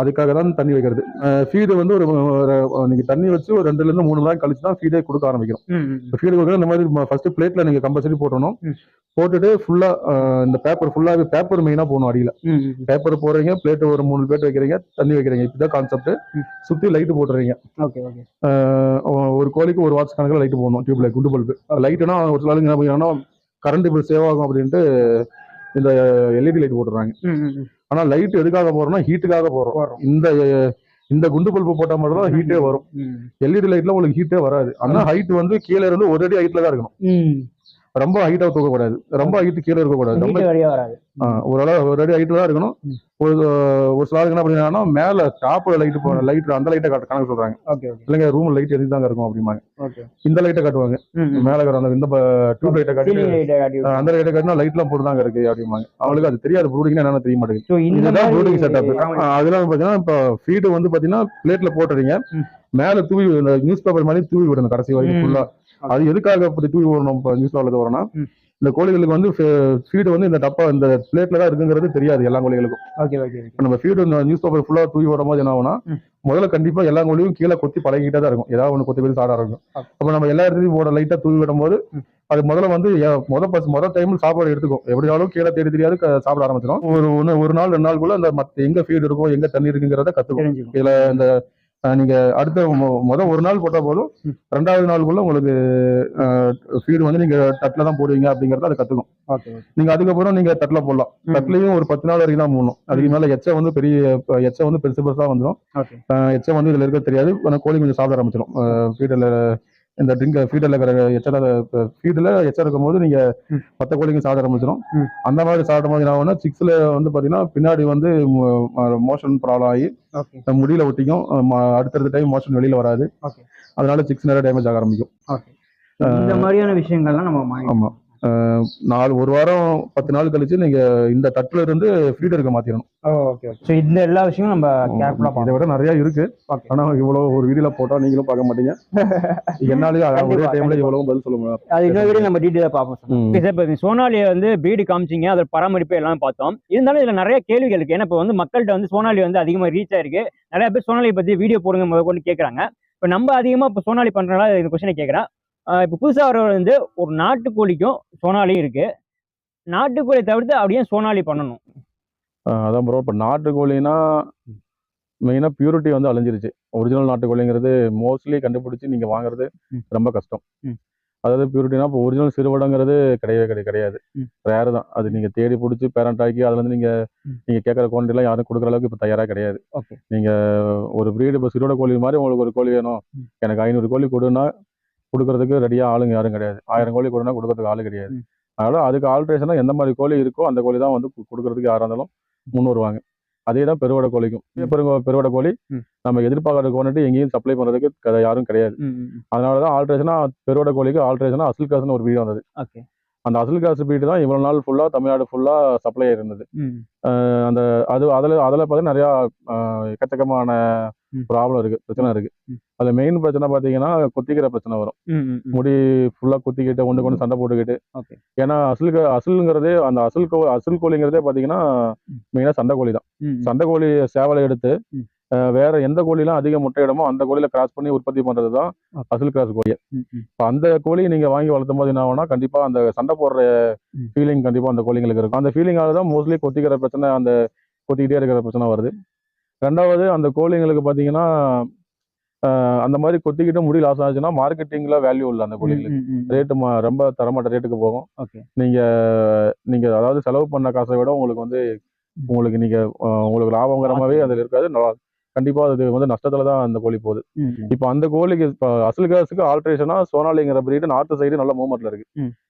அதுக்காக தான் தண்ணி வைக்கிறது. ஃபீடு வந்து ஒரு நீங்க தண்ணி வச்சு ஒரு ரெண்டுல இருந்து மூணு நாள் கழிச்சு தான் ஃபீடே கொடுக்க ஆரம்பிக்கும் ம் ம் ஃபீடு கொடுக்குறது இந்த மாதிரி ஃபர்ஸ்ட் பிளேட்ல நீங்க கம்பல்சரி போட்டணும். போட்டுட்டு ஃபுல்லா இந்த பேப்பர் ஃபுல்லாவே பேப்பர் மெயினா போகணும் அடியில. பேப்பர் போடுறீங்க பிளேட் ஒரு மூணு பிளேட் வைக்கிறீங்க தண்ணி வைக்கிறீங்க. இதுதான் கான்செப்ட். சுத்தி லைட் போட்டுறீங்க. ஒரு கோழிக்கு ஒரு வாட்ஸ் கணக்கில் லைட் போடணும் டியூப் லைட் குண்டு பல்பு லைட்டுனா ஒரு சில என்ன பண்ணுறாங்கன்னா கரண்ட் பில் சேவ் ஆகும் அப்படின்ட்டு இந்த எல்இடி லைட் போட்டுறாங்க. ம் ம் ஆனா லைட் எதுக்காக போறோம்னா ஹீட்டுக்காக போறோம். இந்த இந்த குண்டு பல்பு போட்டா மட்டும் தான் ஹீட்டே வரும். எல்இடி லைட்ல உங்களுக்கு ஹீட்டே வராது. ஆனா ஹைட் வந்து கீழே இருந்து ஒரு அடி ஹைட்ல தான் இருக்கணும். ரொம்ப ஹைட்டா தூக்கக்கூடாது. ரொம்ப ஹைட் கீழே இருக்கக்கூடாது. ரொம்ப ஒரு அளவு ஒரு அடி ஹைட்ல தான் இருக்கணும். ஒரு ஒரு சில ஆளுங்க என்ன பண்ணிடுறாங்கன்னா மேல டாப்ல லைட் போ லைட் அந்த லைட்டை காட்டு கணக்கு சொல்றாங்க. இல்லைங்க ரூம் லைட் எதுக்கு தாங்க இருக்கும் அப்படிம்பாங்க. இந்த லைட்டை காட்டுவாங்க. மேல இருக்கிற அந்த இந்த டியூப் லைட்டை காட்டி அந்த லைட்டை காட்டினா லைட்லாம் போட்டுதாங்க இருக்கு அப்படிம்பாங்க. அவங்களுக்கு அது தெரியாது ப்ரூடிங்னா என்னன்னு தெரிய மாட்டேங்குது. இதுதான் ப்ரூடிங் செட்டப் அதெல்லாம் பாத்தீங்கன்னா இப்போ ஃபீடு வந்து பாத்தீங்கன்னா பிளேட்ல போட்டுறீங்க. மேல தூவி நியூஸ் பேப்பர் மாதிரி தூவி விடணும் கடைசி வரைக்கும் ம். அது எதுக்காக அப்படி தூவி விடணும் இப்போ நியூஸ் பேப்பர்ல வரோம்னா. இந்த கோழிகளுக்கு வந்து ஃபீடு வந்து இந்த டப்பா இந்த பிளேட்ல தான் இருக்குங்கிறது தெரியாது எல்லா கோழிகளுக்கும். ஓகே ஓகே நம்ம ஃபீடு இந்த நியூஸ் பேப்பர் ஃபுல்லா தூவி விடும் போது என்ன ஆகும்னா. முதல்ல கண்டிப்பா எல்லா கோழியும் கீழே கொத்தி பழகிட்டே தான் இருக்கும். ஏதாவது ஒன்று கொத்தி போய் சாட இருக்கும். அப்ப நம்ம எல்லா இடத்துலையும் போட லைட்டா தூவி விடும் போது. அது முதல்ல வந்து முத பஸ் முத டைம் சாப்பாடு எடுத்துக்கும். எப்படினாலும் கீழே தேடி தெரியாது சாப்பிட ஆரம்பிச்சிடும் ஒரு ஒரு நாள் ரெண்டு நாளுக்குள்ள அந்த மத்த எங்க ஃபீடு இருக்கும் எங்க தண்ணி இருக்குங்கிறத கத்துக்கும். இதுல இந்த நீங்க அடுத்த மொ- முத ஒரு நாள் போட்டா போதும். ரெண்டாவது நாளுக்குள்ள உங்களுக்கு ஃபீடு வந்து நீங்க தட்டில் தான் போடுவீங்க அப்படிங்கறத அதை கத்துக்கும். நீங்க அதுக்கப்புறம் நீங்க தட்டில் போடலாம். தட்டுலயும் ஒரு பத்து நாள் வரைக்கும் தான் போடணும் அதுக்கு மேல எச்ச வந்து பெரிய எச்ச வந்து பெருசு பெருசா வந்துடும் எச்ச வந்து இதுல இருக்க தெரியாது. கோழி கொஞ்சம் சாப்பிட ஆரம்பிச்சிடும் ஃபீடில் இந்த ட்ரிங்க் ஃபீடில் இருக்கிற எச்ச ஃபீடில் எச்ச இருக்கும் போது நீங்க. மற்ற கோழிங்க சாப்பிட ஆரம்பிச்சிடும். அந்த மாதிரி சாப்பிடும் போது என்ன ஆகும்னா சிக்ஸ்ல வந்து பாத்தீங்கன்னா பின்னாடி வந்து மோஷன் ப்ராப்ளம் ஆகி முடியில ஒட்டிக்கும். அடுத்தடுத்த டைம் மோஷன் வெளியில வராது. அதனால சிக்ஸ் நிறைய டேமேஜ் ஆக ஆரம்பிக்கும். இந்த மாதிரியான விஷயங்கள்லாம் நம்ம ஆமா. நாலு ஒரு வாரம் பத்து நாள் கழிச்சு நீங்க இந்த தட்டுல இருந்து ஃபீடருக்கு மாத்திரணும். ஓகே ஓகே ஸோ இந்த எல்லா விஷயமும் நம்ம கேர்ஃபுல்லாக இதை விட நிறைய இருக்கு. ஆனா இவ்வளவு ஒரு வீடியோல போட்டா நீங்களும் பார்க்க மாட்டீங்க. அதான் ஒரே டைம்ல. இவ்வளவு பதில் சொல்ல முடியாது. அது இன்னொரு வீடியோ நம்ம டீட்டெயிலாக பார்ப்போம் சோனாலியை வந்து பீடு காமிச்சிங்க அதோட பராமரிப்பு எல்லாம் பார்த்தோம். இருந்தாலும் இதில் நிறைய கேள்விகள் இருக்கு. ஏன்னா இப்போ வந்து மக்கள்கிட்ட வந்து சோனாலி வந்து அதிகமாக ரீச் ஆயிருக்கு. நிறைய பேர் சோனாலியை பற்றி வீடியோ போடுங்க முத கொண்டு கேட்குறாங்க இப்போ நம்ம அதிகமாக இப்போ சோனாலி பண்ணுறனால இந்த கொஸ்டினை கேட்குறேன் இப்போ புதுசாக வரவர் வந்து ஒரு நாட்டுக்கோழிக்கும் சோனாலியும் இருக்கு நாட்டுக்கோழி தவிர்த்து அப்படியே சோனாலி பண்ணணும் அதான் ப்ரோ இப்ப நாட்டுக்கோழினா மெயினா பியூரிட்டி வந்து அழிஞ்சிருச்சு ஒரிஜினல் நாட்டுக்கோழிங்கிறது மோஸ்ட்லி கண்டுபிடிச்சு நீங்க வாங்குறது. ரொம்ப கஷ்டம். அதாவது பியூரிட்டினா இப்போ ஒரிஜினல் சிறுவடங்கிறது கிடையவே கிடையாது கிடையாது. ரேர் தான் அது நீங்க தேடி பிடிச்சி பேரண்ட் ஆக்கி அதுல இருந்து நீங்க ம். நீங்க கேட்கற குவான்டிட்டி எல்லாம் யாரும் கொடுக்குற அளவுக்கு இப்போ தயாரா கிடையாது ஓகே நீங்க ஒரு பிரீடு இப்போ சிறுவட கோழி மாதிரி உங்களுக்கு ஒரு கோழி வேணும். எனக்கு ஐநூறு கோழி கொடுன்னா கொடுக்கறதுக்கு ரெடியா ஆளுங்க யாரும் கிடையாது. ஆயிரம் கோழி கொடுனா கொடுக்கறதுக்கு ஆளு கிடையாது. அதனால அதுக்கு ஆல்ட்ரேஷனா எந்த மாதிரி கோழி இருக்கோ அந்த கோழி தான் வந்து கொடுக்கறதுக்கு யாரா இருந்தாலும் முன் வருவாங்க. அதே தான் பெருவடை கோழிக்கும். பெருவ பெருவடை கோழி. நம்ம எதிர்பார்க்கற குவான்டிட்டி எங்கேயும் சப்ளை பண்றதுக்கு க- யாரும் கிடையாது. அதனால தான் ஆல்ட்ரேஷனா பெருவடை கோழிக்கு ஆல்ட்ரேஷனா அசல் காசுன்னு ஒரு வீடு வந்தது. ஓகே. அந்த அசல் காசு பீடு தான் இவ்வளவு நாள் ஃபுல்லா தமிழ்நாடு ஃபுல்லா சப்ளை இருந்தது அந்த அது அதுல அதுல பார்த்தீங்கன்னா நிறைய எக்கச்சக்கமான. ப்ராப்ளம் இருக்கு பிரச்சனை இருக்கு. அதுல மெயின் பிரச்சனை பாத்தீங்கன்னா கொத்திக்கிற பிரச்சனை வரும். முடி ஃபுல்லா குத்திக்கிட்டு ஒன்று கொண்டு சண்டை போட்டுக்கிட்டு. ஏன்னா அசல் அசலுங்கிறதே அந்த அசல் கோ அசல் கோழிங்கிறதே பாத்தீங்கன்னா. மெயினா சண்டை கோழி தான். சண்டை கோழி சேவலை எடுத்து வேற எந்த கோழிலாம் அதிக முட்டையிடமோ அந்த கோழியில கிராஸ் பண்ணி உற்பத்தி பண்றது தான். அசல் கிராஸ் கோழி இப்ப அந்த கோழியை நீங்க வாங்கி வளர்த்தும் போது என்ன ஆகும்னா கண்டிப்பா அந்த சண்டை போடுற. ஃபீலிங் கண்டிப்பா அந்த கோழிங்களுக்கு இருக்கும். அந்த ஃபீலிங்கால தான் மோஸ்ட்லி கொத்திக்கிற பிரச்சனை அந்த கொத்திக்கிட்டே இருக்கிற பிரச்சனை வருது. ரெண்டாவது அந்த கோழிங்களுக்கு பார்த்தீங்கன்னா அந்த மாதிரி கொத்திக்கிட்டு முடி லாஸ் ஆச்சுன்னா மார்க்கெட்டிங்ல வேல்யூ இல்லை அந்த கோழிங்களுக்கு. ரேட்டு ரொம்ப தரமாட்ட ரேட்டுக்கு போகும். ஓகே. நீங்க நீங்க அதாவது செலவு பண்ண காசை விட உங்களுக்கு வந்து உங்களுக்கு நீங்க உங்களுக்கு லாபகரமாவே அதுல இருக்காது. நல்லா கண்டிப்பா அது வந்து நஷ்டத்துல தான் அந்த கோழி போகுது இப்போ அந்த கோழிக்கு இப்போ அசல் காசுக்கு ஆல்ட்ரேஷனா சோனாலிங்கிற பிரீடு நார்த் சைடு நல்ல மூவ்மெண்ட்ல இருக்கு.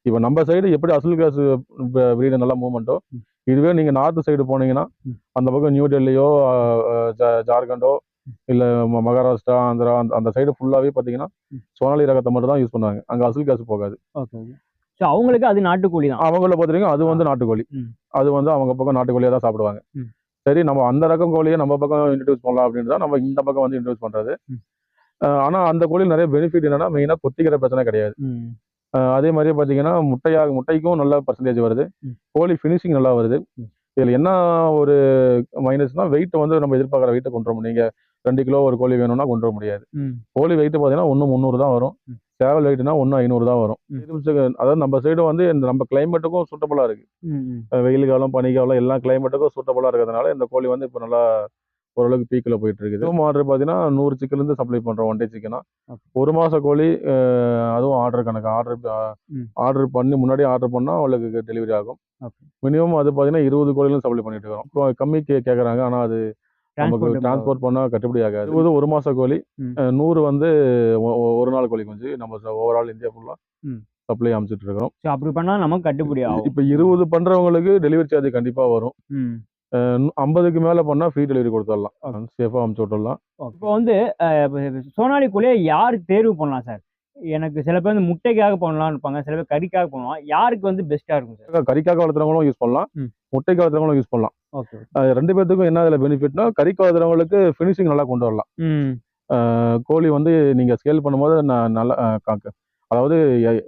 இப்போ நம்ம சைடு எப்படி அசல் காசு பிரீடு நல்ல மூவ்மெண்ட்டோ. இதுவே நீங்க நார்த் சைடு போனீங்கன்னா. அந்த பக்கம் நியூ டெல்லியோ ஜார்க்கண்டோ இல்ல மகாராஷ்டிரா ஆந்திரா அந்த அந்த சைடு ஃபுல்லாவே பாத்தீங்கன்னா. சோனாலி ரகத்தை மட்டும் தான் யூஸ் பண்ணுவாங்க அங்க அசல் காசு போகாது ஸோ அவங்களுக்கு அது நாட்டுக்கோழி தான் அவங்கள பார்த்தீங்கன்னா அது வந்து நாட்டுக்கோழி. அது வந்து அவங்க பக்கம் நாட்டுக்கோழியா தான் சாப்பிடுவாங்க. சரி நம்ம அந்த ரகம் கோழியை நம்ம பக்கம் இன்ட்ரடியூஸ் பண்ணலாம் அப்படின்னு தான் நம்ம இந்த பக்கம் வந்து இன்ட்ரடியூஸ் பண்றது ம். அஹ் ஆனா அந்த கோழியில் நிறைய பெனிஃபிட் என்னன்னா மெயினா கொத்திக்கிற பிரச்சனை கிடையாது அதே மாதிரியே பார்த்தீங்கன்னா முட்டையாக முட்டைக்கும் நல்ல பர்சன்டேஜ் வருது. கோழி ஃபினிஷிங் நல்லா வருது. இதுல என்ன ஒரு மைனஸ்னா வெயிட் வந்து நம்ம எதிர்பார்க்குற வெயிட்டை கொண்டு வர முடியும் நீங்க ரெண்டு கிலோ ஒரு கோழி வேணும்னா கொண்டு வர முடியாது. கோழி வெயிட் பார்த்தீங்கன்னா ஒன்று முந்நூறு தான் வரும். சேவல் வெயிட்னா ஒன்று ஐநூறு தான் வரும் அதாவது நம்ம சைடு வந்து இந்த நம்ம கிளைமேட்டுக்கும் சூட்டபுளாக இருக்கு ம். ம். அஹ் வெயில் காலம் பனி காலம் எல்லா கிளைமேட்டுக்கும் சூட்டபுளாக இருக்கிறதுனால இந்த கோழி வந்து இப்போ நல்லா ஓரளவுக்கு பீக்கில் போயிட்டு இருக்குது இதுவும் ஆர்டர் பார்த்தீங்கன்னா நூறு சிக்கன்லேருந்து சப்ளை பண்ணுறோம் ஒன் டே சிக்கனா. ஒரு மாத கோழி அதுவும் ஆர்டர் கணக்கு. ஆர்டர். ஆர்டர் பண்ணி முன்னாடி ஆர்டர் பண்ணால் அவளுக்கு டெலிவரி ஆகும். மினிமம் அது பார்த்தீங்கன்னா இருபது கோழிலும் சப்ளை பண்ணிட்டு இருக்கோம் இப்போ கம்மி கே கேட்குறாங்க ஆனால் அது நமக்கு டிரான்ஸ்போர்ட் பண்ணால் கட்டுப்படி ஆகாது. இருபது ஒரு மாத கோழி நூறு வந்து ஒரு நாள் கோழி குஞ்சு நம்ம ஓவரால் இந்தியா ஃபுல்லாக. சப்ளை அமைச்சிட்டு இருக்கிறோம். அப்படி பண்ணா நமக்கு கட்டுப்படி ஆகும். இப்போ இருபது பண்றவங்களுக்கு டெலிவரி சார்ஜ் கண்டிப்பா வரும். ஐம்பதுக்கு மேல பண்ணா ஃப்ரீ டெலிவரி கொடுத்துடலாம். சேஃபா அமுச்சு விட்டுடலாம். இப்போ வந்து சோனாலி கோழியை யார் தேர்வு பண்ணலாம் சார்? எனக்கு சில பேர் வந்து முட்டைக்காக பண்ணலாம்னு இருப்பாங்க சில பேர் கறிக்காக பண்ணுவாங்க யாருக்கு வந்து பெஸ்ட்டாக இருக்கும் சார்? கறிக்காக வளர்த்துறவங்களும் யூஸ் பண்ணலாம். முட்டைக்கு வளர்த்துறவங்களும் யூஸ் பண்ணலாம். ஓகே ரெண்டு பேர்த்துக்கும் என்ன அதில் பெனிஃபிட்னா கறிக்கு வளர்த்துறவங்களுக்கு ஃபினிஷிங் நல்லா கொண்டு வரலாம். கோழி வந்து நீங்க ஸ்கேல் பண்ணும்போது நான் நல்லா அதாவது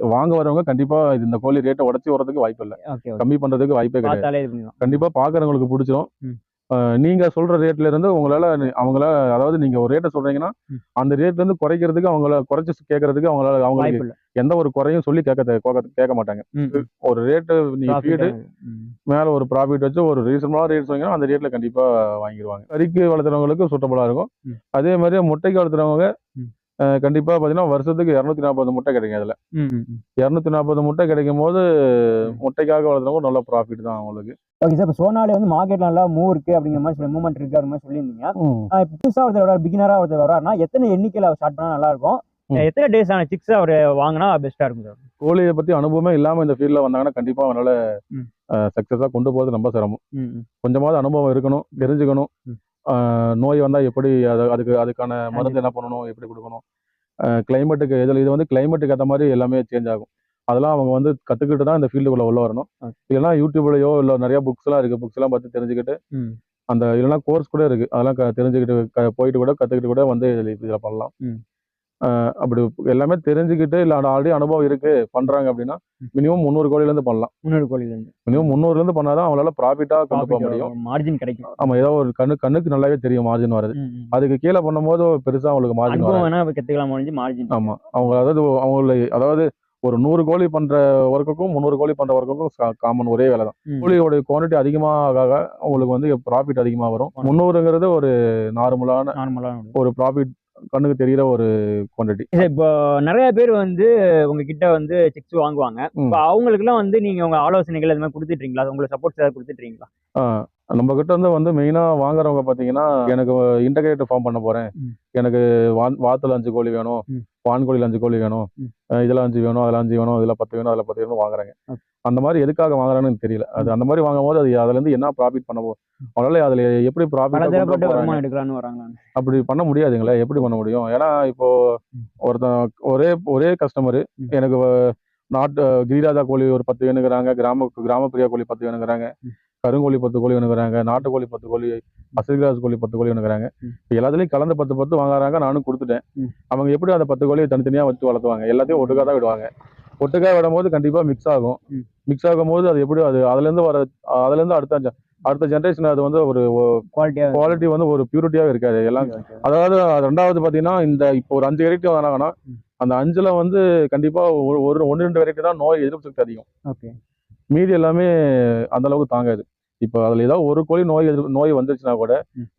வாங்க வரவங்க கண்டிப்பா இந்த கோழி ரேட்டை உடச்சி வரதுக்கு வாய்ப்பு இல்லை. கம்மி பண்றதுக்கு வாய்ப்பே கிடையாது. கண்டிப்பா பாக்குறவங்களுக்கு பிடிச்சிரும். நீங்க சொல்ற ரேட்ல இருந்து உங்களால அவங்களால அதாவது நீங்க ஒரு ரேட்டை சொல்றீங்கன்னா. அந்த ரேட்ல இருந்து குறைக்கிறதுக்கு அவங்கள குறைச்சு கேட்கறதுக்கு அவங்களால அவங்களுக்கு எந்த ஒரு குறையும் சொல்லி கேட்க கேட்க- மாட்டாங்க. ஒரு ரேட்டு நீங்க ஃபீடு. மேல ஒரு ப்ராஃபிட் வச்சு ஒரு ரீசனபிளான ரேட் சொன்னீங்கன்னா அந்த ரேட்ல கண்டிப்பா வாங்கிடுவாங்க கறிக்கு வளர்த்துறவங்களுக்கு சூட்டபுளா இருக்கும். அதே மாதிரி முட்டைக்கு வளர்த்துறவங்க கண்டிப்பா பாத்தீங்கன்னா வருஷத்துக்கு இரநூத்தி நாற்பது முட்டை கிடைக்கும் அதுல. இரநூத்தி நாற்பது முட்டை கிடைக்கும் போது முட்டைக்காக வளர்த்துறவங்க நல்ல ப்ராஃபிட் தான் அவங்களுக்கு. ஓகே சார் இப்போ சோனாலி வந்து மார்க்கெட்ல நல்லா மூவ் இருக்கு அப்படிங்கிற மாதிரி சில மூவ்மெண்ட் இருக்கு அப்படிங்கிற மாதிரி சொல்லியிருந்தீங்க. இப்போ புதுசாக ஒருத்தர் வர பிகினராக ஒருத்தர் வராருன்னா எத்தனை எண்ணிக்கையில் அவர் ஸ்டார்ட் பண்ணால் நல்லா இருக்கும். எத்தனை டேஸ் ஆன சிக்ஸ் அவர் வாங்கினா பெஸ்ட்டாக இருக்கும் சார் கோழியை பத்தி அனுபவமே இல்லாம இந்த ஃபீல்ட்ல வந்தாங்கன்னா கண்டிப்பா அவனால. சக்சஸா கொண்டு போகிறது ரொம்ப சிரமம். கொஞ்சமாவது அனுபவம் இருக்கணும் தெரிஞ்சுக்கணும். நோய் வந்தா எப்படி அது அதுக்கு அதுக்கான மருந்து என்ன பண்ணணும் எப்படி கொடுக்கணும்? கிளைமேட்டுக்கு இதில் இது வந்து கிளைமேட்டுக்கு ஏற்ற மாதிரி எல்லாமே சேஞ்ச் ஆகும். அதெல்லாம் அவங்க வந்து கத்துக்கிட்டு தான் இந்த ஃபீல்டுக்குள்ள உள்ள வரணும். இல்லைன்னா யூடியூப்லயோ இல்லை நிறைய புக்ஸ் எல்லாம் இருக்கு. புக்ஸ் எல்லாம் பார்த்து தெரிஞ்சுக்கிட்டு. அந்த இல்லைன்னா கோர்ஸ் கூட இருக்கு. அதெல்லாம் க- தெரிஞ்சுக்கிட்டு க- போயிட்டு கூட கத்துக்கிட்டு கூட வந்து இதில் இதில் பண்ணலாம். அப்படி எல்லாமே தெரிஞ்சுக்கிட்டு இல்லை ஆல்ரெடி அனுபவம் இருக்கு பண்றாங்க அப்படின்னா. மினிமம் முந்நூறு கோழில இருந்து பண்ணலாம். முன்னூறு கோழிலேருந்து மினிமம் முந்நூறுல இருந்து பண்ணாதான் அவங்களால ப்ராஃபிட்டா கொண்டு போக முடியும். மார்ஜின் கிடைக்கும். ஆமா ஏதோ ஒரு கண்ணு கண்ணுக்கு நல்லாவே தெரியும் மார்ஜின் வருது. அதுக்கு கீழே பண்ணும்போது பெருசா அவங்களுக்கு மார்ஜின் வேணா கற்றுக்கலாம் மார்ஜின் ஆமா. அவங்க அதாவது அவங்கள அதாவது ஒரு நூறு கோழி பண்ற ஒர்க்குக்கும் முந்நூறு கோழி பண்ற ஒர்க்குக்கும் காமன் ஒரே வேலை தான். ம். கோழியோட குவான்டிட்டி அதிகமாக அவங்களுக்கு வந்து ப்ராஃபிட் அதிகமா வரும். முந்நூறுங்கிறது ஒரு நார்மலான ஒரு ப்ராஃபிட் கண்ணுக்கு தெரியிற ஒரு குவான்டிட்டி இப்போ நிறைய பேர் வந்து உங்ககிட்ட வந்து சிக்ஸ் வாங்குவாங்க. இப்போ அவங்களுக்குலாம் வந்து நீங்க உங்க ஆலோசனைகள் அது மாதிரி கொடுத்துட்றீங்களா உங்களுக்கு சப்போர்ட் ஏதாவது கொடுத்துட்றீங்களா நம்ம கிட்ட இருந்து வந்து மெயினா வாங்குறவங்க பாத்தீங்கன்னா எனக்கு இன்டகிரேட்டர் ஃபார்ம் பண்ண போறேன். எனக்கு வாத்துல அஞ்சு கோழி வேணும். வான்கோழியில் அஞ்சு கோழி வேணும் ம். அஹ் இதுல அஞ்சு வேணும் அதுல அஞ்சு வேணும் இதுல பத்து வேணும் அதுல பத்து வேணும் வாங்குறாங்க. அந்த மாதிரி எதுக்காக வாங்குறாங்கன்னு தெரியல அது அந்த மாதிரி வாங்கும்போது அது அதுல இருந்து என்ன ப்ராஃபிட் பண்ண போகும் அவங்களால அதுல எப்படி ப்ராஃபிட் அப்படி பண்ண முடியாதுங்களே எப்படி பண்ண முடியும் ஏன்னா இப்போ. ஒருத்தன் ஒரே ஒரே கஸ்டமர். எனக்கு நாட்டு கிரிராஜா கோழி ஒரு பத்து வேணுங்கிறாங்க கிராம கிராமப்பிரியா கோழி பத்து வேணுங்கிறாங்க. கருங்கோழி பத்து கோழி வேணுங்கிறாங்க நாட்டுக்கோழி பத்து கோழி அசல்கிராஸ் கோழி பத்து கோழி வேணுங்கிறாங்க. இப்போ எல்லாத்துலயும் கலந்து பத்து பத்து வாங்குறாங்க நானும் கொடுத்துட்டேன். அவங்க எப்படி அந்த பத்து கோழியை தனித்தனியா வச்சு வளர்த்துவாங்க? எல்லாத்தையும் ஒட்டுக்கா தான் விடுவாங்க. ஒட்டுக்கா விடும்போது கண்டிப்பா மிக்ஸ் ஆகும். மிக்ஸ் ஆகும்போது அது எப்படி அது அதுல இருந்து வர அதுல இருந்து அடுத்த அடுத்த ஜென்ரேஷன் அது வந்து ஒரு குவாலிட்டியாக குவாலிட்டி வந்து ஒரு பியூரிட்டியாவே இருக்காது. எல்லாம் அதாவது ரெண்டாவது பாத்தீங்கன்னா இந்த இப்போ ஒரு அஞ்சு வெரைட்டி வந்தாங்கன்னா ம். அந்த அஞ்சுல வந்து கண்டிப்பா ஒரு ஒரு ஒன்று ரெண்டு வெரைட்டி தான் நோய் எதிர்ப்பு சக்தி அதிகம். ஓகே. மீதி எல்லாமே அந்த அளவுக்கு தாங்காது. இப்போ அதுல ஏதாவது ஒரு கோழி நோய் நோய் வந்துருச்சுன்னா கூட.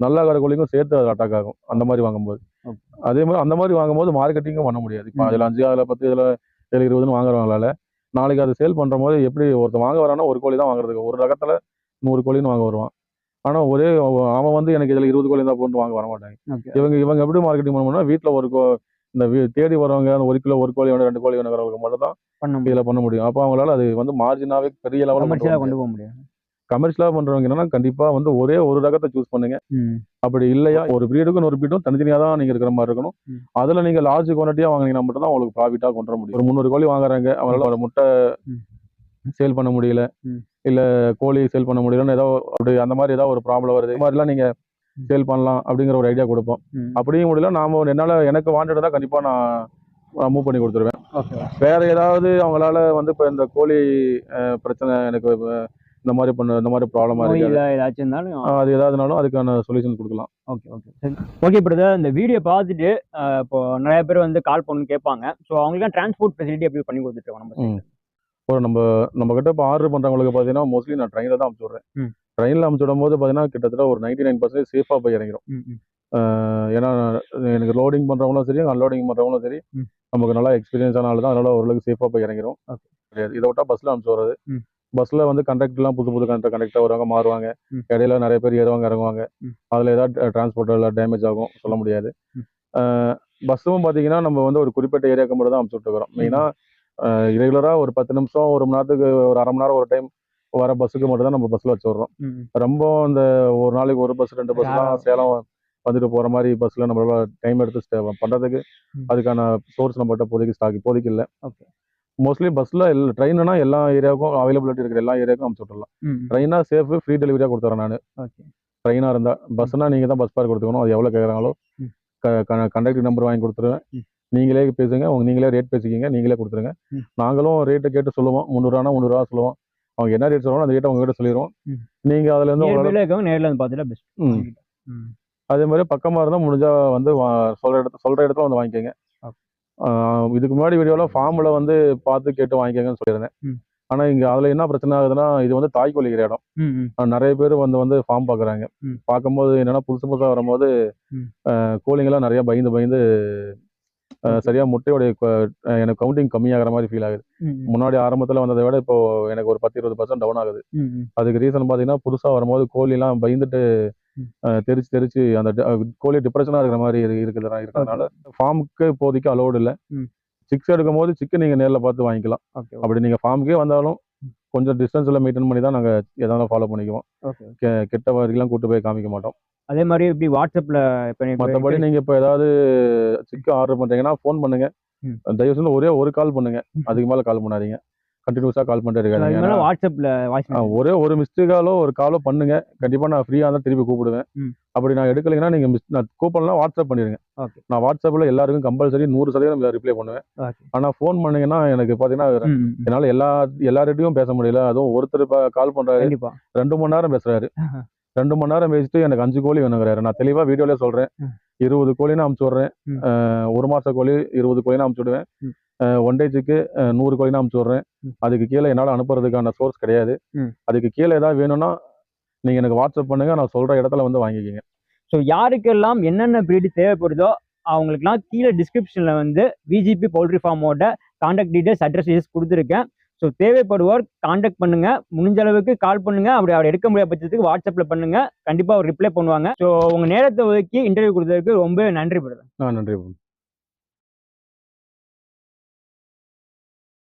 நல்லா இருக்கிற கோழிக்கும் சேர்த்து அது அட்டாக் ஆகும் அந்த மாதிரி வாங்கும்போது. அதே மாதிரி அந்த மாதிரி வாங்கும்போது மார்க்கெட்டிங்கும் பண்ண முடியாது. இப்போ. அதுல அஞ்சு அதுல பத்து இதுல ஏழு இருபதுன்னு வாங்குறவங்களால நாளைக்கு அது சேல் பண்ற போது எப்படி ஒருத்தன் வாங்க வரானா ஒரு கோழி தான் வாங்குறதுக்கு. ஒரு ரகத்துல நூறு கோழின்னு வாங்க வருவான். ஆனா ஒரே அவன் வந்து எனக்கு இதுல இருபது கோழி தான் போட்டு வாங்க வர மாட்டாங்க. இவங்க இவங்க எப்படி மார்க்கெட்டிங் பண்ணணும்னா வீட்ல ஒரு கோ இந்த வீ- தேடி வரவங்க அந்த ஒரு கிலோ ஒரு கோழி வேணும் ரெண்டு கோழி வேணுங்கிறவங்களுக்கு மட்டும் தான் பண்ண இதுல பண்ண முடியும். அப்போ அவங்களால அது வந்து மார்ஜினாவே பெரிய லெவலில் கொண்டு போக முடியும் கமர்ஷியலாக பண்றவங்க என்னன்னா கண்டிப்பா வந்து ஒரே ஒரு ரகத்தை சூஸ் பண்ணுங்க. அப்படி இல்லையா? ஒரு பிரீடுக்கும் ஒரு பிரீடும் தனித்தனியா தான் நீங்க இருக்கிற மாதிரி இருக்கணும். அதுல நீங்க லார்ஜ் குவான்டிட்டியா வாங்குனீங்கன்னா மட்டும் தான் உங்களுக்கு ப்ராஃபிட்டா கொண்டு வர முடியும். ஒரு முந்நூறு கோழி வாங்குறாங்க அவங்களால ஒரு முட்டை. சேல் பண்ண முடியல. இல்ல கோழி சேல் பண்ண முடியலன்னு ஏதோ அப்படி அந்த மாதிரி ஏதாவது ஒரு ப்ராப்ளம் வருது. இது மாதிரிலாம் நீங்க ம். சேல் பண்ணலாம் அப்படிங்கிற ஒரு ஐடியா கொடுப்போம். அப்படியும் முடியல நாம என்னால எனக்கு வாண்டட் தான் கண்டிப்பா நான் மூவ் பண்ணி கொடுத்துருவேன். ஓகே வேற ஏதாவது அவங்களால வந்து இப்ப இந்த கோழி பிரச்சனை எனக்கு இந்த மாதிரி பண்ண இந்த மாதிரி ப்ராப்ளமா நோய் இருக்கு. இல்ல ஏதாச்சும் இருந்தாலும் ஆஹ் அது ஏதாவதுனாலும் அதுக்கான சொல்யூஷன் கொடுக்கலாம். ஓகே ஓகே ஓகே பிரதர் இந்த வீடியோ பார்த்துட்டு இப்போ நிறைய பேர் வந்து கால் பண்ணு கேட்பாங்க. ஸோ அவங்களுக்கு டிரான்ஸ்போர்ட் ஃபெசிலிட்டி எப்படி பண்ணி கொடுத்துட்டு நம்ம. இப்போ நம்ம நம்ம கிட்ட இப்போ ஆர்டர் பண்றவங்களுக்கு பார்த்தீங்கன்னா மோஸ்ட்லி நான் ட்ரெயினில் தான் அமுச்சு விட்றேன். ட்ரெயினில் அமுச்சு விடும் போது பார்த்தீங்கன்னா கிட்டத்தட்ட ஒரு நைன்டி நைன் பர்சன்டேஜ் சேஃபாக போய் இறங்கிடும் ஏன்னா எனக்கு லோடிங் பண்றவங்களும் சரி அன்லோடிங் பண்றவங்களும் சரி. நமக்கு நல்லா எக்ஸ்பீரியன்ஸ் ஆனால தான் அதனால ஓரளவுக்கு சேஃபாக போய் இறங்கிடும். கிடையாது இதை விட்டா பஸ்ல அனுப்பிச்சு வர்றது ம். பஸ்ல வந்து கண்டக்டர்லாம் புது புது கண்டக்டர் கண்டக்டர் வருவாங்க மாறுவாங்க. இடையில நிறைய பேர் ஏறுவாங்க இறங்குவாங்க. அதுல ஏதாவது டிரான்ஸ்போர்ட் எல்லாம் டேமேஜ் ஆகும் சொல்ல முடியாது. பஸ்ஸும் பாத்தீங்கன்னா நம்ம வந்து ஒரு குறிப்பிட்ட ஏரியாவுக்கு மட்டும் தான் அனுப்பிச்சு விட்டுக்கிறோம் மெயினா ரெகுலரா ஒரு பத்து நிமிஷம் ஒரு மணி நேரத்துக்கு ஒரு அரை மணி நேரம் ஒரு டைம் வர பஸ்ஸுக்கு மட்டும் தான் நம்ம பஸ்ல வச்சு விடுறோம். ரொம்ப இந்த ஒரு நாளைக்கு ஒரு பஸ் ரெண்டு பஸ் தான் Rare. சேலம் வந்துட்டு போற மாதிரி பஸ்ல நம்மளால டைம் எடுத்து ம். அதுக்கான சோர்ஸ் நம்மகிட்ட இப்போதைக்கு ஸ்டாக் இப்போதைக்கு இல்லை. மோஸ்ட்லி பஸ்ல ட்ரெயின்னா எல்லா ஏரியாவுக்கும் அவைலபிலிட்டி இருக்கிற எல்லா ஏரியாவுக்கும் அனுப்பிச்சு விட்டுறலாம் ம், ம். ட்ரெயினா சேஃப் ஃப்ரீ டெலிவரியா கொடுத்துறேன் நான் ஓகே ட்ரெயினா இருந்தா பஸ்னா நீங்க தான் பஸ் பார் கொடுத்துக்கணும் அது எவ்வளவு கேட்குறாங்களோ. கண்டக்டர் நம்பர் வாங்கி கொடுத்துருவேன். நீங்களே பேசுங்க உங்க நீங்களே ரேட் பேசிக்கிங்க நீங்களே கொடுத்துருங்க. நாங்களும் ரேட்டை கேட்டு சொல்லுவோம் முந்நூறுவானா முந்நூறுவா சொல்லுவோம் அவங்க என்ன ரேட் சொல்லுவாங்க அந்த ரேட்டை உங்ககிட்ட சொல்லிடுவோம் ம். நீங்க அதுல இருந்து நேர்ல வந்து பார்த்துட்டா பெஸ்ட். அதே மாதிரி பக்கமா இருந்தா முடிஞ்சா வந்து சொல்ற இடத்துல சொல்ற இடத்துல வந்து வாங்கிக்கோங்க இதுக்கு முன்னாடி வீடியோல ஃபார்ம்ல வந்து பார்த்து கேட்டு வாங்கிக்கோங்கன்னு சொல்லியிருந்தேன் ம். ஆனா இங்க அதுல என்ன பிரச்சனை ஆகுதுன்னா இது வந்து தாய் கொல்லிக்கிற இடம் நிறைய பேர் வந்து வந்து ஃபார்ம் பாக்குறாங்க ம். பார்க்கும்போது என்னன்னா புதுசு புதுசா வரும்போது கோழிங்கெல்லாம் நிறைய பயந்து பயந்து. சரியா முட்டையோடைய எனக்கு கவுண்டிங் கம்மியாகிற மாதிரி ஃபீல் ஆகுது. முன்னாடி ஆரம்பத்துல வந்ததை விட இப்போ எனக்கு ஒரு பத்து இருபது பர்சன்ட் டவுன் ஆகுது. அதுக்கு ரீசன் பார்த்தீங்கன்னா புதுசா வரும்போது கோழி எல்லாம் பயந்துட்டு தெரிச்சு தெரிச்சு அந்த கோழி டிப்ரெஷனா இருக்கிற மாதிரி இரு- இருக்குதுனா இருக்கிறதுனால ஃபார்முக்கு இப்போதைக்கு அலோடு இல்லை. சிக்ஸ் எடுக்கும் போது சிக்கன் நீங்க நேர்ல பார்த்து வாங்கிக்கலாம். அப்படி நீங்க ஃபார்முக்கே வந்தாலும் கொஞ்சம் டிஸ்டன்ஸ்ல மெயின்டைன் பண்ணி தான் நாங்க எதாவது ஃபாலோ பண்ணிக்குவோம். கெட்ட வரைக்கும் கூட்டு போய் காமிக்க மாட்டோம். அதே மாதிரி இப்படி வாட்ஸ்அப்ல இப்ப நீ- மற்றபடி நீங்க இப்போ ஏதாவது சிக்கன் ஆர்டர் பண்றீங்கன்னா ஃபோன் பண்ணுங்க. தயவு செஞ்சு ஒரே ஒரு கால் பண்ணுங்க. அதுக்கு மேல கால் பண்ணாதீங்க. கண்டினியூஸா கால் பண்ணிட்டு மேல வாட்ஸ்அப்ல வாய்ஸ் ஒரே ஒரு மிஸ்டேக்காலோ ஒரு காலோ பண்ணுங்க. கண்டிப்பா நான் ஃப்ரீயா இருந்தா திருப்பி கூப்பிடுவேன். அப்படி நான் எடுக்கலைன்னா நீங்க மிஸ் நான் கூப்பிடலாம் வாட்ஸ்அப் பண்ணிருங்க. ஓகே. நான் வாட்ஸ்அப்ல எல்லாருக்கும் கம்பல்சரி நூறு சதவீதம் ரிப்ளை பண்ணுவேன். ஆனா ஃபோன் பண்ணீங்கன்னா எனக்கு பாத்தீங்கன்னா. என்னால எல்லா எல்லார்கிட்டயும் பேச முடியல. அதுவும் ஒருத்தர் கால் பண்றாரு. கண்டிப்பா. ரெண்டு மணி நேரம் பேசுறாரு. ரெண்டு மணி நேரம் பேசிட்டு எனக்கு அஞ்சு கோழி வேணுங்கிறாரு. நான் தெளிவா வீடியோல சொல்றேன். ம். இருபது கோழின்னு அமுச்சு விடுறேன். ஒரு மாச கோழி இருபது கோழினா அமுச்சு விடுவேன். ம். ஒன் டேஜுக்கு நூறு கோழினா அமுச்சு விடுறேன். அதுக்கு கீழே என்னால அனுப்புறதுக்கான சோர்ஸ் கிடையாது. அதுக்கு கீழே ஏதாவது வேணும்னா நீங்க எனக்கு வாட்ஸ்அப் பண்ணுங்க. நான் சொல்ற இடத்துல வந்து வாங்கிக்கிங்க. ஸோ யாருக்கெல்லாம் என்னென்ன breed தேவைப்படுதோ அவங்களுக்குலாம் கீழே டிஸ்கிரிப்ஷன்ல வந்து விஜிபி பவுல்ட்ரி ஃபார்மோட காண்டாக்ட் டீடைல்ஸ் அட்ரஸ் கொடுத்துருக்கேன். ஸோ தேவைப்படுவோர் காண்டாக்ட் பண்ணுங்க. முடிஞ்ச அளவுக்கு கால் பண்ணுங்க. அப்படி அவர் எடுக்க முடியாத பட்சத்துக்கு வாட்ஸ்அப்ல பண்ணுங்க. கண்டிப்பா அவர் ரிப்ளை பண்ணுவாங்க. ஸோ உங்க நேரத்தை ஒதுக்கி இன்டர்வியூ கொடுத்ததுக்கு ரொம்ப நன்றி பிரதர் நன்றி